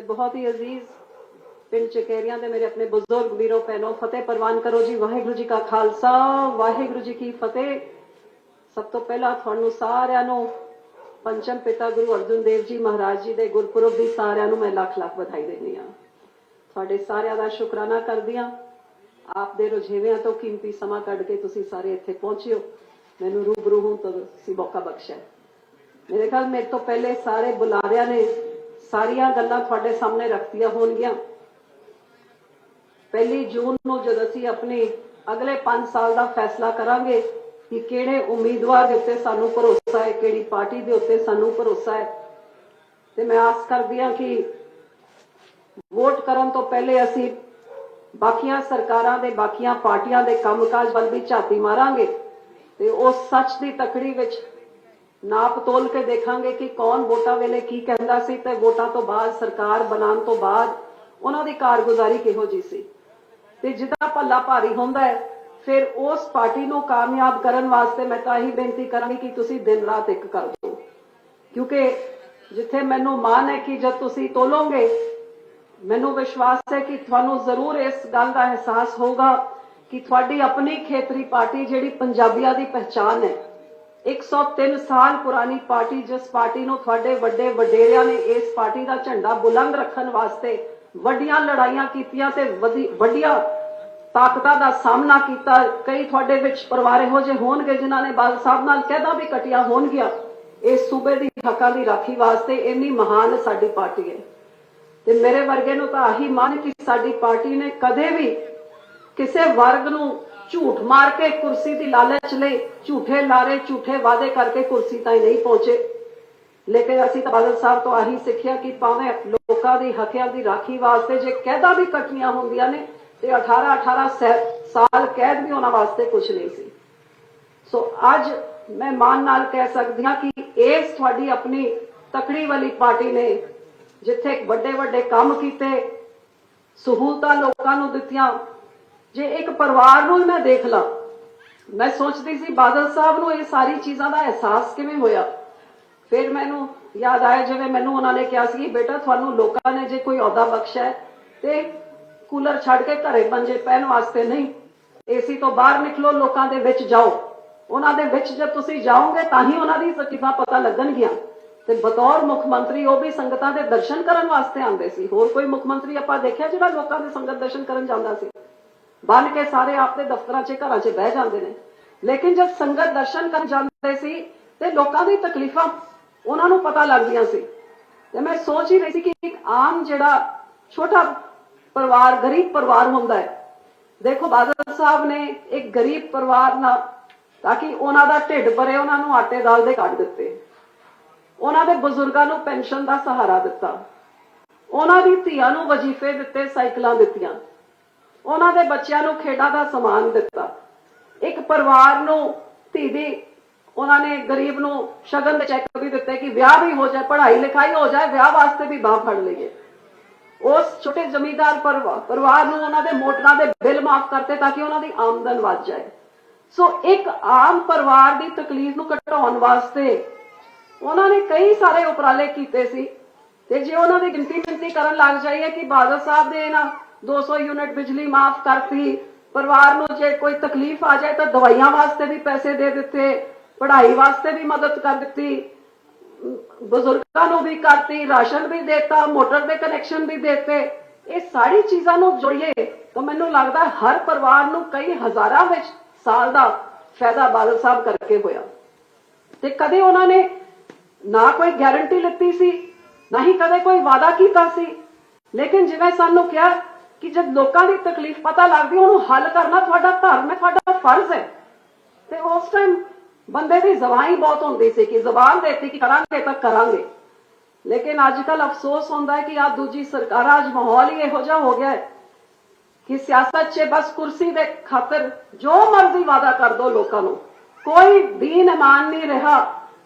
ਤੇ ਬਹੁਤ ਹੀ ਅਜ਼ੀਜ਼ ਪਿੰਡ ਚਕੇਰੀਆਂ ਦੇ ਮੇਰੇ ਆਪਣੇ ਬਜ਼ੁਰਗ ਵੀਰੋ, ਭੈਣੋ, ਫਤਿਹ ਪ੍ਰਵਾਨ ਕਰੋ ਜੀ। ਵਾਹਿਗੁਰੂ ਜੀ ਕਾ ਖਾਲਸਾ, ਵਾਹਿਗੁਰੂ ਜੀ ਕੀ ਫਤਿਹ। ਸਭ ਤੋਂ ਪਹਿਲਾਂ ਤੁਹਾਨੂੰ ਸਾਰਿਆਂ ਨੂੰ ਪੰਚਮ ਪਿਤਾ ਗੁਰੂ ਅਰਜਨ ਦੇਵ ਜੀ ਮਹਾਰਾਜ ਜੀ ਦੇ ਗੁਰਪੁਰਬ ਦੀ ਸਾਰਿਆਂ ਨੂੰ ਮੈਂ ਲੱਖ ਲੱਖ ਵਧਾਈ ਦਿੰਦੀ ਹਾਂ। ਤੁਹਾਡੇ ਸਾਰਿਆਂ ਦਾ ਸ਼ੁਕਰਾਨਾ ਕਰਦੀ ਹਾਂ। ਆਪ ਦੇ ਰੁਝੇਵਿਆਂ ਤੋਂ ਕੀਮਤੀ ਸਮਾਂ ਕੱਢ ਕੇ ਤੁਸੀਂ ਸਾਰੇ ਇੱਥੇ ਪਹੁੰਚਿਓ। ਮੈਨੂੰ ਰੂਬਰੂ ਹੂੰ ਤਾਂ ਤੁਸੀਂ ਮੌਕਾ ਬਖਸ਼ਿਆ। ਮੇਰੇ ਖਿਆਲ ਮੇਰੇ ਤੋਂ ਪਹਿਲੇ ਸਾਰੇ ਬੁਲਾਰਿਆਂ ਨੇ ਸਾਰੀਆਂ ਗੱਲਾਂ ਤੁਹਾਡੇ ਸਾਹਮਣੇ ਰੱਖਤੀਆਂ ਹੋਣਗੀਆਂ। ਪਹਿਲੀ ਜੂਨ ਨੂੰ ਜਦ ਅਸੀਂ ਆਪਣੇ ਅਗਲੇ 5 ਸਾਲ ਦਾ ਫੈਸਲਾ ਕਰਾਂਗੇ ਕਿ ਕਿਹੜੇ ਉਮੀਦਵਾਰ ਦੇ ਉੱਤੇ ਸਾਨੂੰ ਭਰੋਸਾ ਹੈ, ਕਿਹੜੀ ਪਾਰਟੀ ਦੇ ਉੱਤੇ ਸਾਨੂੰ ਭਰੋਸਾ ਹੈ, ਤੇ ਮੈਂ ਆਸ ਕਰਦੀ ਹਾਂ ਕਿ ਵੋਟ ਕਰਨ ਤੋਂ ਪਹਿਲੇ ਅਸੀਂ ਬਾਕੀਆਂ ਸਰਕਾਰਾਂ ਦੇ, ਬਾਕੀਆਂ ਪਾਰਟੀਆਂ ਦੇ ਕੰਮਕਾਜ ਵੱਲ ਵੀ ਝਾਤੀ ਮਾਰਾਂਗੇ ਤੇ ਉਸ ਸੱਚ ਦੀ ਤਕੜੀ ਵਿੱਚ ਨਾਪ ਤੋਲ ਕੇ ਦੇਖਾਂਗੇ ਕਿ ਕੌਣ ਵੋਟਾਂ ਵੇਲੇ ਕੀ ਕਹਿੰਦਾ ਸੀ ਤੇ ਵੋਟਾਂ ਤੋਂ ਬਾਅਦ, ਸਰਕਾਰ ਬਣਾਉਣ ਤੋਂ ਬਾਅਦ ਉਹਨਾਂ ਦੀ ਕਾਰਗੁਜ਼ਾਰੀ ਕਿਹੋ ਜੀ ਸੀ। ਤੇ ਜਿੱਦਾਂ ਪੱਲਾ ਭਾਰੀ ਹੁੰਦਾ ਹੈ, ਫਿਰ ਉਸ ਪਾਰਟੀ ਨੂੰ ਕਾਮਯਾਬ ਕਰਨ ਵਾਸਤੇ ਮੈਂ ਤਾਂ ਇਹੀ ਬੇਨਤੀ ਕਰਾਂਗੀ ਕਿ ਤੁਸੀਂ ਦਿਨ ਰਾਤ ਇੱਕ ਕਰ ਦਿਓ। ਕਿਉਂਕਿ ਜਿੱਥੇ ਮੈਨੂੰ ਮਾਣ ਹੈ ਕਿ ਜਦ ਤੁਸੀਂ ਤੋਲੋਗੇ, ਮੈਨੂੰ ਵਿਸ਼ਵਾਸ ਹੈ ਕਿ ਤੁਹਾਨੂੰ ਜ਼ਰੂਰ ਇਸ ਗੱਲ ਦਾ ਅਹਿਸਾਸ ਹੋਊਗਾ ਕਿ ਤੁਹਾਡੀ ਆਪਣੀ ਖੇਤਰੀ ਪਾਰਟੀ ਜਿਹੜੀ ਪੰਜਾਬੀਆਂ ਦੀ ਪਹਿਚਾਨ ਹੈ 103 ਸਾਲ ਪੁਰਾਣੀ ਪਾਰਟੀ, ਜਿਸ ਪਾਰਟੀ ਨੂੰ ਤੁਹਾਡੇ ਵੱਡੇ ਵਡੇਰਿਆਂ ਨੇ ਇਸ ਪਾਰਟੀ ਦਾ ਝੰਡਾ ਬੁਲੰਦ ਰੱਖਣ ਵਾਸਤੇ ਵੱਡੀਆਂ ਲੜਾਈਆਂ ਕੀਤੀਆਂ ਤੇ ਵੱਡੀਆਂ ਤਾਕਤਾਂ ਦਾ ਸਾਹਮਣਾ ਕੀਤਾ। ਕਈ ਤੁਹਾਡੇ ਵਿੱਚ ਪਰਿਵਾਰ ਇਹੋ ਜਿਹੇ ਹੋਣਗੇ ਜਿਨ੍ਹਾਂ ਨੇ ਬਾਦਲ ਸਾਹਿਬ ਨਾਲ ਕਹਿਦਾ ਵੀ ਕਟੀਆਂ ਹੋਣਗੀਆਂ। ਇਸ ਸੂਬੇ ਦੀ ਹੱਕਾਂ ਦੀ ਰਾਖੀ ਵਾਸਤੇ ਇੰਨੀ ਮਹਾਨ ਸਾਡੀ ਪਾਰਟੀ ਹੈ। ਤੇ ਮੇਰੇ ਵਰਗੇ ਨੂੰ ਤਾਂ ਆਹੀ ਮੰਨ ਕਿ ਸਾਡੀ ਪਾਰਟੀ ਨੇ ਕਦੇ ਵੀ ਕਿਸੇ ਵਰਗ ਨੂੰ ਝੂਠ ਮਾਰ ਕੇ ਕੁਰਸੀ ਦੀ ਲਾਲਚ ਲਈ ਝੂਠੇ ਲਾਰੇ ਝੂਠੇ ਵਾਅਦੇ ਕਰਕੇ ਕੁਰਸੀ ਤਾਈਂ ਨਹੀਂ ਪਹੁੰਚੇ। ਲੇਕਿਨ ਅਸੀਂ ਤਾਂ ਬਾਦਲ ਸਾਹਿਬ ਤੋਂ ਆਹੀ ਸਿੱਖਿਆ ਕਿ ਭਾਵੇਂ ਲੋਕਾਂ ਦੀ ਹੱਕਿਆਂ ਦੀ ਰਾਖੀ ਵਾਸਤੇ ਜੇ ਕਹਿਦਾ ਵੀ ਕੱਟਣੀਆਂ ਹੁੰਦੀਆਂ ਨੇ, ਤੇ 18 18 ਸਾਲ ਕੈਦ ਵੀ ਉਹਨਾਂ ਵਾਸਤੇ ਕੁਝ ਨਹੀਂ ਸੀ। ਸੋ ਅੱਜ ਮੈਂ ਮਾਨ ਨਾਲ ਕਹਿ ਸਕਦੀ ਹਾਂ ਕਿ ਇਸ ਤੁਹਾਡੀ ਆਪਣੀ ਤਕੜੀ ਵਾਲੀ ਪਾਰਟੀ ਨੇ ਜਿੱਥੇ ਵੱਡੇ ਵੱਡੇ ਕੰਮ ਕੀਤੇ, ਸਹੂਲਤਾਂ ਲੋਕਾਂ ਨੂੰ ਦਿੱਤੀਆਂ ਜੇ ਇੱਕ ਪਰਿਵਾਰ ਨੂੰ ਮੈਂ ਦੇਖ ਲਾ, ਮੈਂ ਸੋਚਦੀ ਸੀ ਬਾਦਲ ਸਾਹਿਬ ਨੂੰ ਇਹ ਸਾਰੀ ਚੀਜ਼ਾਂ ਦਾ ਅਹਿਸਾਸ ਕਿਵੇਂ ਹੋਇਆ। ਫਿਰ ਮੈਨੂੰ ਯਾਦ ਆਇਆ ਜਿਵੇਂ ਮੈਨੂੰ ਉਹਨਾਂ ਨੇ ਕਿਹਾ ਸੀ, ਬੇਟਾ ਤੁਹਾਨੂੰ ਲੋਕਾਂ ਨੇ ਜੇ ਕੋਈ ਅਹੁਦਾ ਬਖਸ਼ਿਆ ਹੈ ਤੇ ਕੂਲਰ ਛੱਡ ਕੇ ਘਰੇ ਬੰਜੇ ਪੈਣ ਵਾਸਤੇ ਨਹੀਂ, ਏਸੀ ਤੋਂ ਬਾਹਰ ਨਿਕਲੋ, ਲੋਕਾਂ ਦੇ ਵਿੱਚ ਜਾਓ। ਉਹਨਾਂ ਦੇ ਵਿੱਚ ਜਦ ਤੁਸੀਂ ਜਾਓਗੇ ਤਾਂ ਹੀ ਉਹਨਾਂ ਦੀ ਤਕਲੀਫਾਂ ਪਤਾ ਲੱਗਣਗੀਆਂ। ਤੇ ਬਤੌਰ ਮੁੱਖ ਮੰਤਰੀ ਉਹ ਵੀ ਸੰਗਤਾਂ ਦੇ ਦਰਸ਼ਨ ਕਰਨ ਵਾਸਤੇ ਆਉਂਦੇ ਸੀ। ਹੋਰ ਕੋਈ ਮੁੱਖ ਮੰਤਰੀ ਆਪਾਂ ਦੇਖਿਆ ਜਿਹੜਾ ਲੋਕਾਂ ਦੇ ਸੰਗਤ ਦਰਸ਼ਨ ਕਰਨ ਜਾਂਦਾ ਸੀ? ਬਣ ਕੇ ਸਾਰੇ ਆਪ ਆਪਦੇ ਦਫ਼ਤਰਾਂ 'ਚ, ਘਰਾਂ 'ਚ ਬਹਿ ਜਾਂਦੇ ਨੇ। ਲੇਕਿਨ ਜਦ ਸੰਗਤ ਦਰਸ਼ਨ ਕਰਨ ਜਾਂਦੇ ਸੀ ਤੇ ਲੋਕਾਂ ਦੀ ਤਕਲੀਫਾਂ ਉਹਨਾਂ ਨੂੰ ਪਤਾ ਲੱਗਦੀਆਂ ਸੀ। ਤੇ ਮੈਂ ਸੋਚ ਹੀ ਰਹੀ ਸੀ ਕਿ ਇੱਕ ਆਮ ਜਿਹੜਾ ਛੋਟਾ ਪਰਿਵਾਰ, ਗਰੀਬ ਪਰਿਵਾਰ ਹੁੰਦਾ ਹੈ। ਦੇਖੋ, ਬਾਦਲ ਸਾਹਿਬ ਨੇ ਇੱਕ ਗਰੀਬ ਪਰਿਵਾਰ ਨਾਲ ਤਾਂ ਕਿ ਉਹਨਾਂ ਦਾ ਢਿੱਡ ਭਰੇ, ਉਹਨਾਂ ਨੂੰ ਆਟੇ ਦਾਲ ਦੇ ਕੱਢ ਦਿੱਤੇ। ਉਹਨਾਂ ਦੇ ਬਜ਼ੁਰਗਾਂ ਨੂੰ ਪੈਨਸ਼ਨ ਦਾ ਸਹਾਰਾ ਦਿੱਤਾ। ਉਹਨਾਂ ਦੀ ਧੀਆਂ ਨੂੰ ਵਜ਼ੀਫੇ ਦਿੱਤੇ, ਸਾਈਕਲਾਂ ਦਿੱਤੀਆਂ। ਉਹਨਾਂ ਦੇ ਬੱਚਿਆਂ ਨੂੰ ਖੇਡਾਂ ਦਾ ਸਮਾਨ ਦਿੱਤਾ। ਇੱਕ ਪਰਿਵਾਰ ਨੂੰ, ਧੀ ਦੀ, ਉਹਨਾਂ ਨੇ ਗਰੀਬ ਨੂੰ ਸ਼ਗਨ ਦੇ ਚੈੱਕ ਵੀ ਦਿੱਤੇ ਕਿ ਵਿਆਹ ਵੀ ਹੋ ਜਾਏ, ਪੜ੍ਹਾਈ ਲਿਖਾਈ ਹੋ ਜਾਏ, ਵਿਆਹ ਵਾਸਤੇ ਵੀ ਬਾਹ ਫੜ ਲਈਏ। ਉਸ ਛੋਟੇ ਜ਼ਮੀਂਦਾਰ ਪਰਿਵਾਰ ਨੂੰ ਉਹਨਾਂ ਦੇ ਮੋਟਰਾਂ ਦੇ ਬਿੱਲ ਮਾਫ ਕਰਤੇ ਤਾਂ ਕਿ ਉਹਨਾਂ ਦੀ ਆਮਦਨ ਵੱਧ ਜਾਏ। ਸੋ ਇੱਕ ਆਮ ਪਰਿਵਾਰ ਦੀ ਤਕਲੀਫ ਨੂੰ ਘਟਾਉਣ ਵਾਸਤੇ ਉਹਨਾਂ ਨੇ ਕਈ ਸਾਰੇ ਉਪਰਾਲੇ ਕੀਤੇ ਸੀ ਤੇ ਜੇ ਉਹਨਾਂ ਦੀ ਗਿਣਤੀ ਮਿੰਤੀ ਕਰਨ ਲੱਗ ਜਾਈਏ ਕਿ ਬਾਦਲ ਸਾਹਿਬ ਦੇ ਇਹਨਾਂ 200 ਯੂਨਿਟ ਬਿਜਲੀ ਮਾਫ ਕਰਤੀ। ਪਰਿਵਾਰ ਨੂੰ ਜੇ ਕੋਈ ਤਕਲੀਫ ਆ ਜਾਏ ਤਾਂ ਦਵਾਈਆਂ ਵਾਸਤੇ ਵੀ ਪੈਸੇ ਦੇ ਦਿੱਤੇ, ਪੜ੍ਹਾਈ ਵਾਸਤੇ ਵੀ ਮਦਦ ਕਰ ਦਿੱਤੀ। ਬਜ਼ੁਰਗਾਂ ਨੂੰ ਵੀ ਕਰਤੀ, ਰਾਸ਼ਨ ਵੀ ਦਿੱਤਾ, ਮੋਟਰ ਦੇ ਕਨੈਕਸ਼ਨ ਵੀ ਦਿੱਤੇ। ਇਹ ਸਾਰੀ ਚੀਜ਼ਾਂ ਨੂੰ ਜੋੜੀਏ ਤਾਂ ਮੈਨੂੰ ਲੱਗਦਾ ਹਰ ਪਰਿਵਾਰ ਨੂੰ ਕਈ ਹਜ਼ਾਰਾਂ ਵਿੱਚ ਸਾਲ ਦਾ ਫਾਇਦਾ ਬਾਦਲ ਸਾਹਿਬ ਕਰਕੇ ਹੋਇਆ। ਤੇ ਕਦੇ ਉਹਨਾਂ ਨੇ ਨਾ ਕੋਈ ਗਾਰੰਟੀ ਲਿੱਤੀ ਸੀ, ਨਾ ਹੀ ਕਦੇ ਕੋਈ ਵਾਅਦਾ ਕੀਤਾ ਸੀ। ਲੇਕਿਨ ਜਿਵੇਂ ਸਾਨੂੰ ਕਿਹਾ ਕਿ ਜਦ ਲੋਕਾਂ ਦੀ ਤਕਲੀਫ ਪਤਾ ਲੱਗਦੀ, ਉਹਨੂੰ ਹੱਲ ਕਰਨਾ ਤੁਹਾਡਾ ਧਰਮ ਹੈ, ਤੁਹਾਡਾ ਫਰਜ਼ ਹੈ। ਤੇ ਉਸ ਟਾਈਮ ਬੰਦੇ ਦੀ ਜ਼ਬਾਨੀ ਬਹੁਤ ਹੁੰਦੀ ਸੀ ਕਿ ਜ਼ਬਾਨ ਦੇਤੀ ਕਿ ਕਰਾਂਗੇ ਤਾਂ ਕਰਾਂਗੇ। ਲੇਕਿਨ ਅੱਜ ਕੱਲ ਅਫਸੋਸ ਹੁੰਦਾ ਹੈ ਕਿ ਆ ਦੂਜੀ ਸਰਕਾਰਾਂ ਅੱਜ ਮਾਹੌਲ ਹੀ ਇਹੋ ਜਿਹਾ ਹੋ ਗਿਆ ਹੈ ਕਿ ਸਿਆਸਤ 'ਚ ਬਸ ਕੁਰਸੀ ਦੇ ਖਾਤਰ ਜੋ ਮਰਜ਼ੀ ਵਾਦਾ ਕਰ ਦੋ ਲੋਕਾਂ ਨੂੰ। ਕੋਈ ਦੀਨ ਇਮਾਨ ਨਹੀਂ ਰਿਹਾ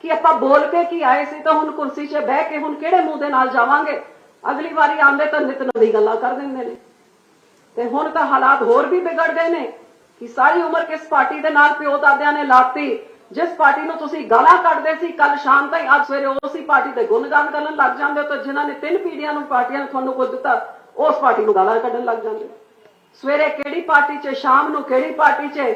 ਕਿ ਆਪਾਂ ਬੋਲ ਕੇ ਕੀ ਆਏ ਸੀ ਤਾਂ ਹੁਣ ਕੁਰਸੀ 'ਚ ਬਹਿ ਕੇ ਹੁਣ ਕਿਹੜੇ ਮੂੰਹ ਦੇ ਨਾਲ ਜਾਵਾਂਗੇ? ਅਗਲੀ ਵਾਰੀ ਆਉਂਦੇ ਤਾਂ ਨਿਤ ਨਵੀਂ ਗੱਲਾਂ ਕਰ ਦਿੰਦੇ ਨੇ। ਤੇ ਹੁਣ ਤਾਂ ਹਾਲਾਤ ਹੋਰ ਵੀ ਵਿਗੜ ਗਏ ਨੇ ਕਿ ਸਾਰੀ ਉਮਰ ਕਿਸ ਪਾਰਟੀ ਦੇ ਨਾਲ ਪਿਓ ਦਾਦਿਆਂ ਨੇ ਲਾਤੀ, ਜਿਸ ਪਾਰਟੀ ਨੂੰ ਤੁਸੀਂ ਗਾਲਾਂ ਕੱਢਦੇ ਸੀ, ਕੱਲ ਸ਼ਾਮ ਤਾਈਂ ਅੱਜ ਸਵੇਰੇ ਉਸੇ ਪਾਰਟੀ ਦੇ ਗੁਣਗਾਨ ਕਰਨ ਲੱਗ ਜਾਂਦੇ ਹੋ ਤਾਂ ਜਿਨ੍ਹਾਂ ਨੇ ਤਿੰਨ ਪੀੜ੍ਹੀਆਂ ਨੂੰ ਪਾਰਟੀਆਂ ਨੂੰ ਤੁਹਾਨੂੰ ਕੁਝ ਦਿੱਤਾ, ਉਸ ਪਾਰਟੀ ਨੂੰ ਗਾਲਾਂ ਕੱਢਣ ਲੱਗ ਜਾਂਦੇ ਹੋ। ਸਵੇਰੇ ਕਿਹੜੀ ਪਾਰਟੀ 'ਚ, ਸ਼ਾਮ ਨੂੰ ਕਿਹੜੀ ਪਾਰਟੀ 'ਚ,